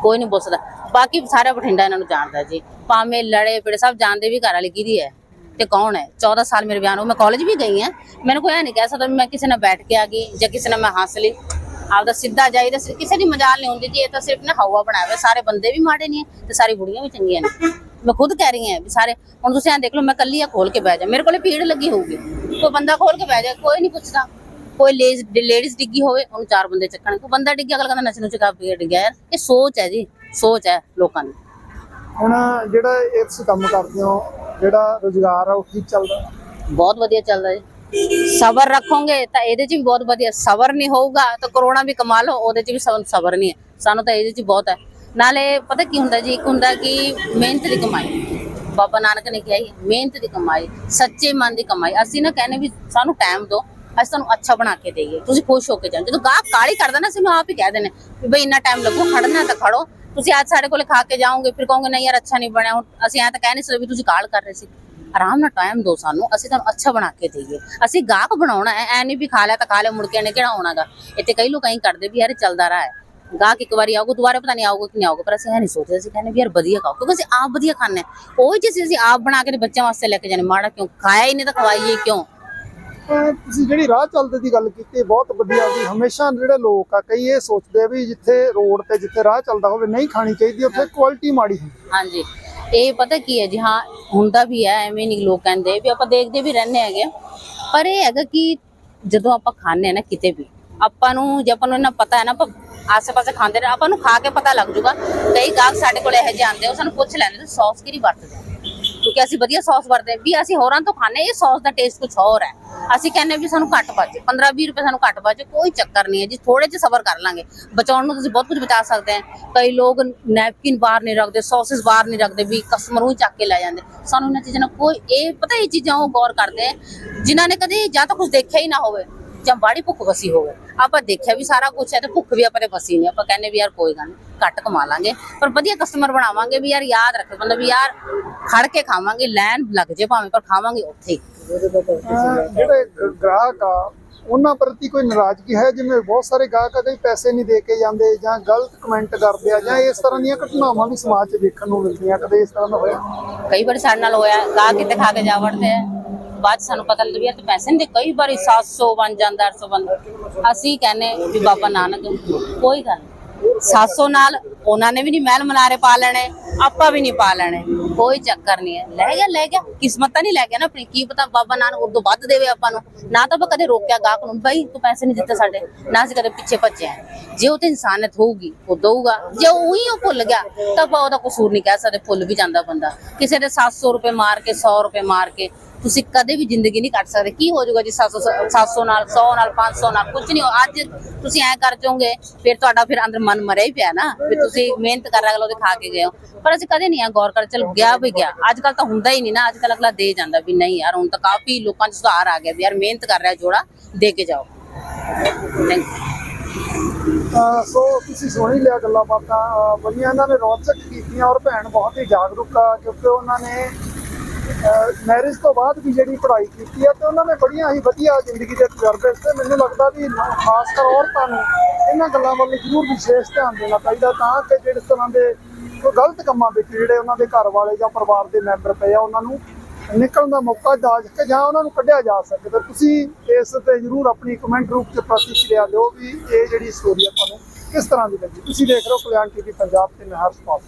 C: ਕੋਈ ਨਹੀਂ ਬੋਲਦਾ ਬਾਕੀ ਸਾਰਾ ਬਠਿੰਡਾ ਇਹਨਾਂ ਨੂੰ ਜਾਣਦਾ ਜੀ। ਭਾਵੇਂ ਲੜੇ ਪਿੜੇ ਸਭ ਜਾਣਦੇ ਵੀ ਘਰ ਵਾਲੀ ਕਿਹਦੀ ਹੈ ਤੇ ਕੌਣ ਹੈ। 14 ਸਾਲ ਮੇਰੇ ਵਿਆਹ ਹੋ ਮੈਂ ਕਾਲਜ ਵੀ ਗਈ ਹਾਂ। ਮੈਨੂੰ ਕੋਈ ਇਹ ਨਹੀਂ ਕਹਿ ਸਕਦਾ ਮੈਂ ਕਿਸੇ ਨਾਲ ਬੈਠ ਕੇ ਆ ਗਈ ਜਾਂ ਕਿਸੇ ਨਾਲ ਮੈਂ ਹੱਸ ਲਈ। ਆਪਦਾ ਸਿੱਧਾ ਜਾਈਦਾ ਸਿ- ਕਿਸੇ ਦੀ ਮਜਾਲ ਨਹੀਂ ਹੁੰਦੀ ਜੀ, ਇਹ ਤਾਂ ਸਿਰਫ ਨਾ ਹਵਾ ਬਣਾਇਆ ਹੋਇਆ ਸਾਰੇ ਬੰਦੇ ਵੀ ਮਾੜੇ ਨਹੀਂ ਤੇ ਸਾਰੀ ਬੁੜੀਆਂ ਵੀ ਚੰਗੀਆਂ ਨੇ। ਮੈਂ ਖੁਦ ਕਹਿ ਰਹੀ ਹਾਂ ਵੀ ਸਾਰੇ, ਹੁਣ ਤੁਸੀਂ ਐਂ ਦੇਖ ਲਓ, ਮੈਂ ਕੱਲੀ ਆ ਖੋਲ ਕੇ ਬਹਿ ਜਾ। ਮੇਰੇ ਕੋਲੇ ਭੀੜ ਲੱਗੀ ਹੋਊਗੀ। ਕੋਈ ਬੰਦਾ ਖੋਲ ਕੇ ਬਹਿ ਜਾ, ਕੋਈ ਨਹੀਂ ਪੁੱਛਦਾ। ਕੋਈ ਲੇਡੀਜ਼ ਡਿੱਗੀ ਹੋਵੇ ਉਹਨੂੰ ਚਾਰ ਬੰਦੇ ਚੱਕਣ। ਕੋਈ ਬੰਦਾ ਡਿੱਗਿਆ ਅਗਲਾ ਕਹਿੰਦਾ ਨੱਚ ਨੂੰ ਚਕਾ ਪੀ ਡਿੱਗਿਆ ਯਾਰ। ਇਹ ਸੋਚ ਹੈ ਜੀ ਸੋਚ ਹੈ ਲੋਕਾਂ ਦੀ।
A: ਹੁਣ ਜਿਹੜਾ ਇਹ ਤੁਸੀਂ ਕੰਮ ਕਰਦੇ ਹੋ ਜਿਹੜਾ ਰੋਜ਼ਗਾਰ ਆ ਉਹ ਠੀਕ ਚੱਲਦਾ?
C: ਬਹੁਤ ਵਧੀਆ ਚੱਲਦਾ ਜੀ। ਸਬਰ ਰੱਖੋਗੇ ਤਾਂ ਇਹਦੇ 'ਚ ਵੀ ਬਹੁਤ ਵਧੀਆ। ਸਬਰ ਨਹੀਂ ਹੋਊਗਾ ਤਾਂ ਕਰੋਨਾ ਵੀ ਕਮਾ ਲਓ ਉਹਦੇ 'ਚ ਵੀ ਸਾਨੂੰ ਸਬਰ ਨਹੀਂ ਹੈ। ਸਾਨੂੰ ਤਾਂ ਇਹਦੇ 'ਚ ਬਹੁਤ ਹੈ। ਨਾਲੇ ਪਤਾ ਕੀ ਹੁੰਦਾ ਜੀ ਇੱਕ ਹੁੰਦਾ ਕਿ ਮਿਹਨਤ ਦੀ ਕਮਾਈ। ਬਾਬਾ ਨਾਨਕ ਨੇ ਕਿਹਾ ਹੀ ਮਿਹਨਤ ਦੀ ਕਮਾਈ ਸੱਚੇ ਮਨ ਦੀ ਕਮਾਈ। ਅਸੀਂ ਨਾ ਕਹਿੰਦੇ ਵੀ ਸਾਨੂੰ ਟਾਈਮ ਦਿਓ। ਅਸੀਂ ਤੁਹਾਨੂੰ ਅੱਛਾ ਬਣਾ ਕੇ ਦੇਈਏ। ਤੁਸੀਂ ਖੁਸ਼ ਹੋ ਕੇ ਜਾਓ। ਜਦੋਂ ਗਾਹ ਕਾਲੀ ਕਰਦਾ ਨਾ, ਅਸੀਂ ਨੂੰ ਆਪ ਹੀ ਕਹਿ ਦਿੰਦੇ ਵੀ ਬਈ ਇੰਨਾ ਟਾਈਮ ਲੱਗੂ, ਖੜਨਾ ਤਾਂ ਖੜੋ। ਤੁਸੀਂ ਅੱਜ ਸਾਡੇ ਕੋਲੇ ਖਾ ਕੇ ਜਾਓਗੇ, ਫਿਰ ਕਹੋਗੇ, ਨਹੀਂ ਯਾਰ, ਅੱਛਾ ਨਹੀਂ ਬਣਿਆ। ਹੁਣ ਅਸੀਂ ਐਂ ਤਾਂ ਕਹਿ ਨਹੀਂ ਸਕਦੇ ਵੀ ਤੁਸੀਂ ਕਾਲ ਕਰ ਰਹੇ ਸੀ। ਆਰਾਮ ਨਾਲ ਟਾਈਮ ਦਿਓ ਸਾਨੂੰ। ਅਸੀਂ ਤੁਹਾਨੂੰ ਅੱਛਾ ਬਣਾ ਕੇ ਦੇਈਏ। ਅਸੀਂ ਗਾਹਕ ਬਣਾਉਣਾ ਹੈ, ਐ ਨਹੀਂ ਵੀ ਖਾ ਲਿਆ ਤਾਂ ਖਾ ਲਿਆ ਮੁੜ ਕੇ ਨੇ ਕਿਹੜਾ ਆਉਣਾਗਾ। ਇੱਥੇ ਕਈ ਲੋਕ ਐਂ ਕਰਦੇ ਵੀ ਯਾਰ ਚੱਲਦਾ ਰਹਾ ਹੈ। ਗਾਹਕ ਇੱਕ ਵਾਰੀ ਆਊਗਾ, ਦੁਬਾਰਾ ਪਤਾ ਨਹੀਂ ਆਊਗਾ ਕਿ ਨਹੀਂ ਆਊਗਾ, ਪਰ ਅਸੀਂ ਇਹ ਨਹੀਂ ਸੋਚਦੇ। ਅਸੀਂ ਕਹਿੰਦੇ ਵੀ ਯਾਰ, ਵਧੀਆ ਖਾਓ। ਕਿਉਂਕਿ ਅਸੀਂ ਆਪ ਵਧੀਆ ਖਾਂਦੇ ਹਾਂ। ਉਹ ਚੀਜ਼ ਅਸੀਂ ਆਪ ਬਣਾ ਕੇ ਬੱਚਿਆਂ ਵਾਸਤੇ ਲੈ ਕੇ ਜਾਣੇ ਮਾੜਾ ਕਿਉਂ? ਖਾਇਆ ਹੀ ਨਹੀਂ ਤਾਂ ਖਵਾਈਏ ਕਿਉਂ?
A: ਤੁਸੀਂ ਜਿਹੜੀ ਰਾਹ ਚੱਲਦੇ ਦੀ ਗੱਲ ਕੀਤੀ, ਬਹੁਤ ਵਧੀਆ ਵੀ ਹਮੇਸ਼ਾ ਜਿਹੜੇ ਲੋਕ ਆ, ਕਈ ਇਹ ਸੋਚਦੇ ਆ ਵੀ ਜਿੱਥੇ ਰੋਡ ਤੇ ਜਿੱਥੇ ਰਾਹ ਚੱਲਦਾ ਹੋਵੇ, ਨਹੀਂ ਖਾਣੀ ਚਾਹੀਦੀ, ਉੱਥੇ ਕੁਆਲਿਟੀ ਮਾੜੀ ਹੁੰਦੀ
C: ਹਾਂਜੀ। ਇਹ ਪਤਾ ਕੀ ਹੈ ਜੀ, ਹਾਂ, ਹੁੰਦਾ ਵੀ ਹੈ, ਐਵੇਂ ਨਹੀਂ ਲੋਕ ਕਹਿੰਦੇ, ਵੀ ਆਪਾਂ ਦੇਖਦੇ ਵੀ ਰਹਿੰਦੇ ਹੈਗੇ ਪਰ ਇਹ ਹੈਗਾ ਕਿ ਜਦੋਂ ਆਪਾਂ ਖਾਂਦੇ ਆ ਨਾ ਕਿਤੇ ਵੀ, ਆਪਾਂ ਨੂੰ, ਜੇ ਆਪਾਂ ਨੂੰ ਇਹਨਾਂ ਪਤਾ ਹੈ ਨਾ, ਆਪਾਂ ਆਸੇ-ਪਾਸੇ ਖਾਂਦੇ ਰਹੇ, ਆਪਾਂ ਨੂੰ ਖਾ ਕੇ ਪਤਾ ਲੱਗ ਜੂਗਾ, ਕਈ ਗਾਹਕ ਸਾਡੇ ਕੋਲ ਇਹੋ ਜਿਹੇ ਆਉਂਦੇ ਉਹ ਸਾਨੂੰ ਪੁੱਛ ਲੈਂਦੇ, ਤੁਸੀਂ ਸੌਸ ਕਿਹੜੀ ਵਰਤਦੇ ਕਿਉਂਕਿ ਅਸੀਂ ਵਧੀਆ ਸੌਸ ਵਰਤਦੇ ਵੀ ਅਸੀਂ ਹੋਰਾਂ ਤੋਂ ਖਾਂਦੇ ਇਹ ਸੌਸ ਦਾ ਟੇਸਟ ਕੁਝ ਹੋਰ ਹੈ। ਅਸੀਂ ਕਹਿੰਦੇ ਵੀ ਸਾਨੂੰ ਘੱਟ ਬਚੇ। 15 20 ਰੁਪਏ ਸਾਨੂੰ ਘੱਟ ਬਚੇ, ਕੋਈ ਚੱਕਰ ਨਹੀਂ ਹੈ ਜੀ ਥੋੜੇ ਜਿਹਾ ਸਬਰ ਕਰ ਲਾਂਗੇ। ਬਚਾਉਣ ਨੂੰ ਤੁਸੀਂ ਬਹੁਤ ਕੁਝ ਬਚਾ ਸਕਦੇ ਆ ਕਈ ਲੋਕ ਨੈਪਕਿਨ ਬਾਹਰ ਨਹੀਂ ਰੱਖਦੇ ਸੌਸਸ ਬਾਹਰ ਨਹੀਂ ਰੱਖਦੇ, ਵੀ ਕਸਟਮਰ ਉਹ ਚੱਕ ਕੇ ਲੈ ਜਾਂਦੇ। ਸਾਨੂੰ ਇਹਨਾਂ ਚੀਜ਼ਾਂ ਨਾਲ ਕੋਈ, ਇਹ ਪਤਾ ਇਹ ਚੀਜ਼ਾਂ ਉਹ ਗੌਰ ਕਰਦੇ ਆ ਜਿਨ੍ਹਾਂ ਨੇ ਕਦੇ ਜਾਂ ਤਾਂ ਕੁਝ ਦੇਖਿਆ ਹੀ ਨਾ ਹੋਵੇ। ਜਾਂ ਬਾੜੀ ਭੁੱਖ ਵਸੀ ਹੋਵੇ ਆਪਾਂ ਦੇਖਿਆ ਵੀ ਸਾਰਾ ਕੁਝ ਹੈ ਤੇ ਭੁੱਖ ਵੀ ਆਪਾਂ ਵਸੀ ਨਹੀਂ ਆਪਾਂ ਕਹਿੰਦੇ ਵੀ ਯਾਰ ਕੋਈ ਗੱਲ ਨਹੀਂ ਘੱਟ ਕਮਾ ਲਾਂਗੇ। ਪਰ ਵਧੀਆ ਕਸਟਮਰ ਬਣਾਵਾਂਗੇ ਵੀ ਯਾਰ ਯਾਦ ਰੱਖੇ ਵੀ ਯਾਰ ਖੜ ਕੇ ਖਾਵਾਂਗੇ ਲੈਣ ਲੱਗ ਜੇ ਭਾਵੇਂ ਪਰ ਖਾਵਾਂਗੇ ਉੱਥੇ ਹੀ।
A: ਜਿਹੜੇ ਗ੍ਰਾਹਕ ਆ ਉਹਨਾਂ ਪ੍ਰਤੀ ਕੋਈ ਨਾਰਾਜ਼ਗੀ ਹੈ? ਜਿਵੇਂ ਬਹੁਤ ਸਾਰੇ ਗਾਹਕ ਆ ਕਈ ਪੈਸੇ ਨਹੀਂ ਦੇ ਕੇ ਜਾਂਦੇ ਜਾਂ ਗਲਤ ਕਮੈਂਟ ਕਰਦੇ ਆ ਜਾਂ ਇਸ ਤਰ੍ਹਾਂ ਦੀਆਂ ਘਟਨਾਵਾਂ ਵੀ ਸਮਾਜ 'ਚ ਦੇਖਣ ਨੂੰ ਮਿਲਦੀਆਂ ਕਦੇ ਇਸ ਤਰ੍ਹਾਂ ਦਾ ਹੋਇਆ?
C: ਕਈ ਵਾਰੀ ਸਾਡੇ ਨਾਲ ਹੋਇਆ ਗਾ ਕਿਤੇ ਖਾ ਕੇ ਜਾ ਵੜਦੇ ਆ? ਬਾਅਦ 'ਚ ਸਾਨੂੰ ਪਤਾ ਲੱਗਿਆ ਤੇ ਪੈਸੇ ਦੇ, ਕਈ ਵਾਰੀ 700 ਬਣ ਜਾਂਦਾ 800 ਬਣ ਅਸੀਂ ਕਹਿੰਨੇ ਵੀ ਬਾਬਾ ਨਾਨਕ ਕੋਈ ਗੱਲ 700 ਨਾਲ ਉਹਨਾਂ ਨੇ ਵੀ ਨਹੀਂ ਮਹਿਲ ਮਨਾਰੇ ਪਾ ਲੈਣੇ, ਆਪਾਂ ਵੀ ਨਹੀਂ ਪਾ ਲੈਣੇ। ਕੋਈ ਚੱਕਰ ਨਹੀਂ ਹੈ। ਲੈ ਗਿਆ ਲੈ ਗਿਆ। ਕਿਸਮਤ ਤਾਂ ਨਹੀਂ ਲੈ ਗਿਆ ਨਾ ਆਪਣੀ। ਕੀ ਪਤਾ ਬਾਬਾ ਨਾਨਕ ਉਦੋਂ ਵੱਧ ਦੇਵੇ ਆਪਾਂ ਨੂੰ। ਨਾ ਤਾਂ ਆਪਾਂ ਕਦੇ ਰੋਕਿਆ ਗਾਹਕ ਨੂੰ, ਬਈ ਤੂੰ ਪੈਸੇ ਨਹੀਂ ਦਿੱਤੇ ਸਾਡੇ, ਨਾ ਅਸੀਂ ਕਦੇ ਪਿੱਛੇ ਭੱਜਿਆ। ਜੇ ਉਹ ਤੇ ਇਨਸਾਨੀਅਤ ਹੋਊਗੀ, ਉਹ ਦਊਗਾ। ਜੇ ਉਹੀ ਉਹ ਭੁੱਲ ਗਿਆ, ਤਾਂ ਆਪਾਂ ਉਹਦਾ ਕਸੂਰ ਨਹੀਂ ਕਹਿ ਸਕਦੇ। ਭੁੱਲ ਵੀ ਜਾਂਦਾ ਬੰਦਾ। ਕਿਸੇ ਦੇ 700 ਰੁਪਏ ਮਾਰ ਕੇ 100 ਰੁਪਏ ਮਾਰ ਕੇ ਤੁਸੀਂ ਕਦੇ ਵੀ ਜ਼ਿੰਦਗੀ ਨਹੀਂ ਕੱਟ ਸਕਦੇ। ਕੀ ਹੋ ਜਾਊਗਾ ਜੀ 700 700 ਨਾਲ 100 ਨਾਲ 500 ਨਾਲ ਕੁਝ ਨਹੀਂ ਅੱਜ ਤੁਸੀਂ ਐ ਕਰ ਜਾਓਗੇ, ਫਿਰ ਤੁਹਾਡਾ ਫਿਰ ਅੰਦਰ ਮਨ ਮਰਿਆ ਹੀ ਪਿਆ ਨਾ। ਵੀ ਤੁਸੀਂ ਮਿਹਨਤ ਕਰ ਰਹੇ ਅਗਲਾ ਉਹਦੇ ਖਾ ਕੇ ਗਏ ਹੋ। ਪਰ ਅਸੀਂ ਕਦੇ ਨਹੀਂ ਆ ਗੌਰ ਕਰ ਚਲ ਗਿਆ ਵੀ ਗਿਆ। ਅੱਜ ਕੱਲ ਤਾਂ ਹੁੰਦਾ ਹੀ ਨਹੀਂ ਨਾ ਅੱਜ ਕੱਲ ਅਗਲਾ ਦੇ ਜਾਂਦਾ ਵੀ ਨਹੀਂ ਯਾਰ, ਹੁਣ ਤਾਂ ਕਾਫੀ ਲੋਕਾਂ 'ਚ ਸੁਧਾਰ ਆ ਗਿਆ ਵੀ ਯਾਰ ਮਿਹਨਤ ਕਰ ਰਿਹਾ ਜੋੜਾ, ਦੇ ਕੇ ਜਾਓ।
A: ਸੋ ਤੁਸੀਂ ਸੁਣੀ ਲਿਆ ਗੱਲਾਂ ਬਾਤਾਂ, ਅਹ, ਬੜੀਆਂ ਇਹਨਾਂ ਨੇ ਰੌਚਕ ਕੀਤੀਆਂ ਔਰ ਭੈਣ ਬਹੁਤ ਹੀ ਜਾਗਰੂਕ ਆ, ਕਿਉਂਕਿ ਉਹਨਾਂ ਨੇ ਮੈਰਿਜ ਤੋਂ ਬਾਅਦ ਵੀ ਜਿਹੜੀ ਪੜ੍ਹਾਈ ਕੀਤੀ ਹੈ ਤੇ ਉਹਨਾਂ ਨੇ ਬੜੀਆਂ ਹੀ ਵਧੀਆ ਜ਼ਿੰਦਗੀ ਦੇ ਤਜਰਬੇ ਤੇ ਮੈਨੂੰ ਲੱਗਦਾ ਵੀ ਖਾਸ ਕਰ ਔਰਤਾਂ ਨੂੰ ਇਹਨਾਂ ਗੱਲਾਂ ਵੱਲ ਜ਼ਰੂਰ ਵਿਸ਼ੇਸ਼ ਧਿਆਨ ਦੇਣਾ ਚਾਹੀਦਾ ਤਾਂ ਕਿ ਜਿਹੜੇ ਤਰ੍ਹਾਂ ਦੇ ਕੋਈ ਗਲਤ ਕੰਮਾਂ ਵਿੱਚ ਜਿਹੜੇ ਉਹਨਾਂ ਦੇ ਘਰ ਵਾਲੇ ਜਾਂ ਪਰਿਵਾਰ ਦੇ ਮੈਂਬਰ ਪਏ ਆ, ਉਹਨਾਂ ਨੂੰ ਨਿਕਲਣ ਦਾ ਮੌਕਾ ਜਾ ਸਕੇ ਜਾਂ ਉਹਨਾਂ ਨੂੰ ਕੱਢਿਆ ਜਾ ਸਕੇ। ਤੇ ਤੁਸੀਂ ਇਸ ਤੇ ਜ਼ਰੂਰ ਆਪਣੀ ਕਮੈਂਟ ਰੂਪ ਚ ਪ੍ਰਤੀਕਿਰਿਆ ਦਿਓ ਵੀ ਇਹ ਜਿਹੜੀ ਸਟੋਰੀ ਆ ਤੁਹਾਨੂੰ ਕਿਸ ਤਰ੍ਹਾਂ ਦੀ ਲੱਗੀ। ਤੁਸੀਂ ਦੇਖ ਰਹੇ ਹੋ ਕਲਿਆਣ ਟੀਵੀ ਪੰਜਾਬ ਤੇ ਮੈਂ ਹਰਸ਼ ਪਾਲ।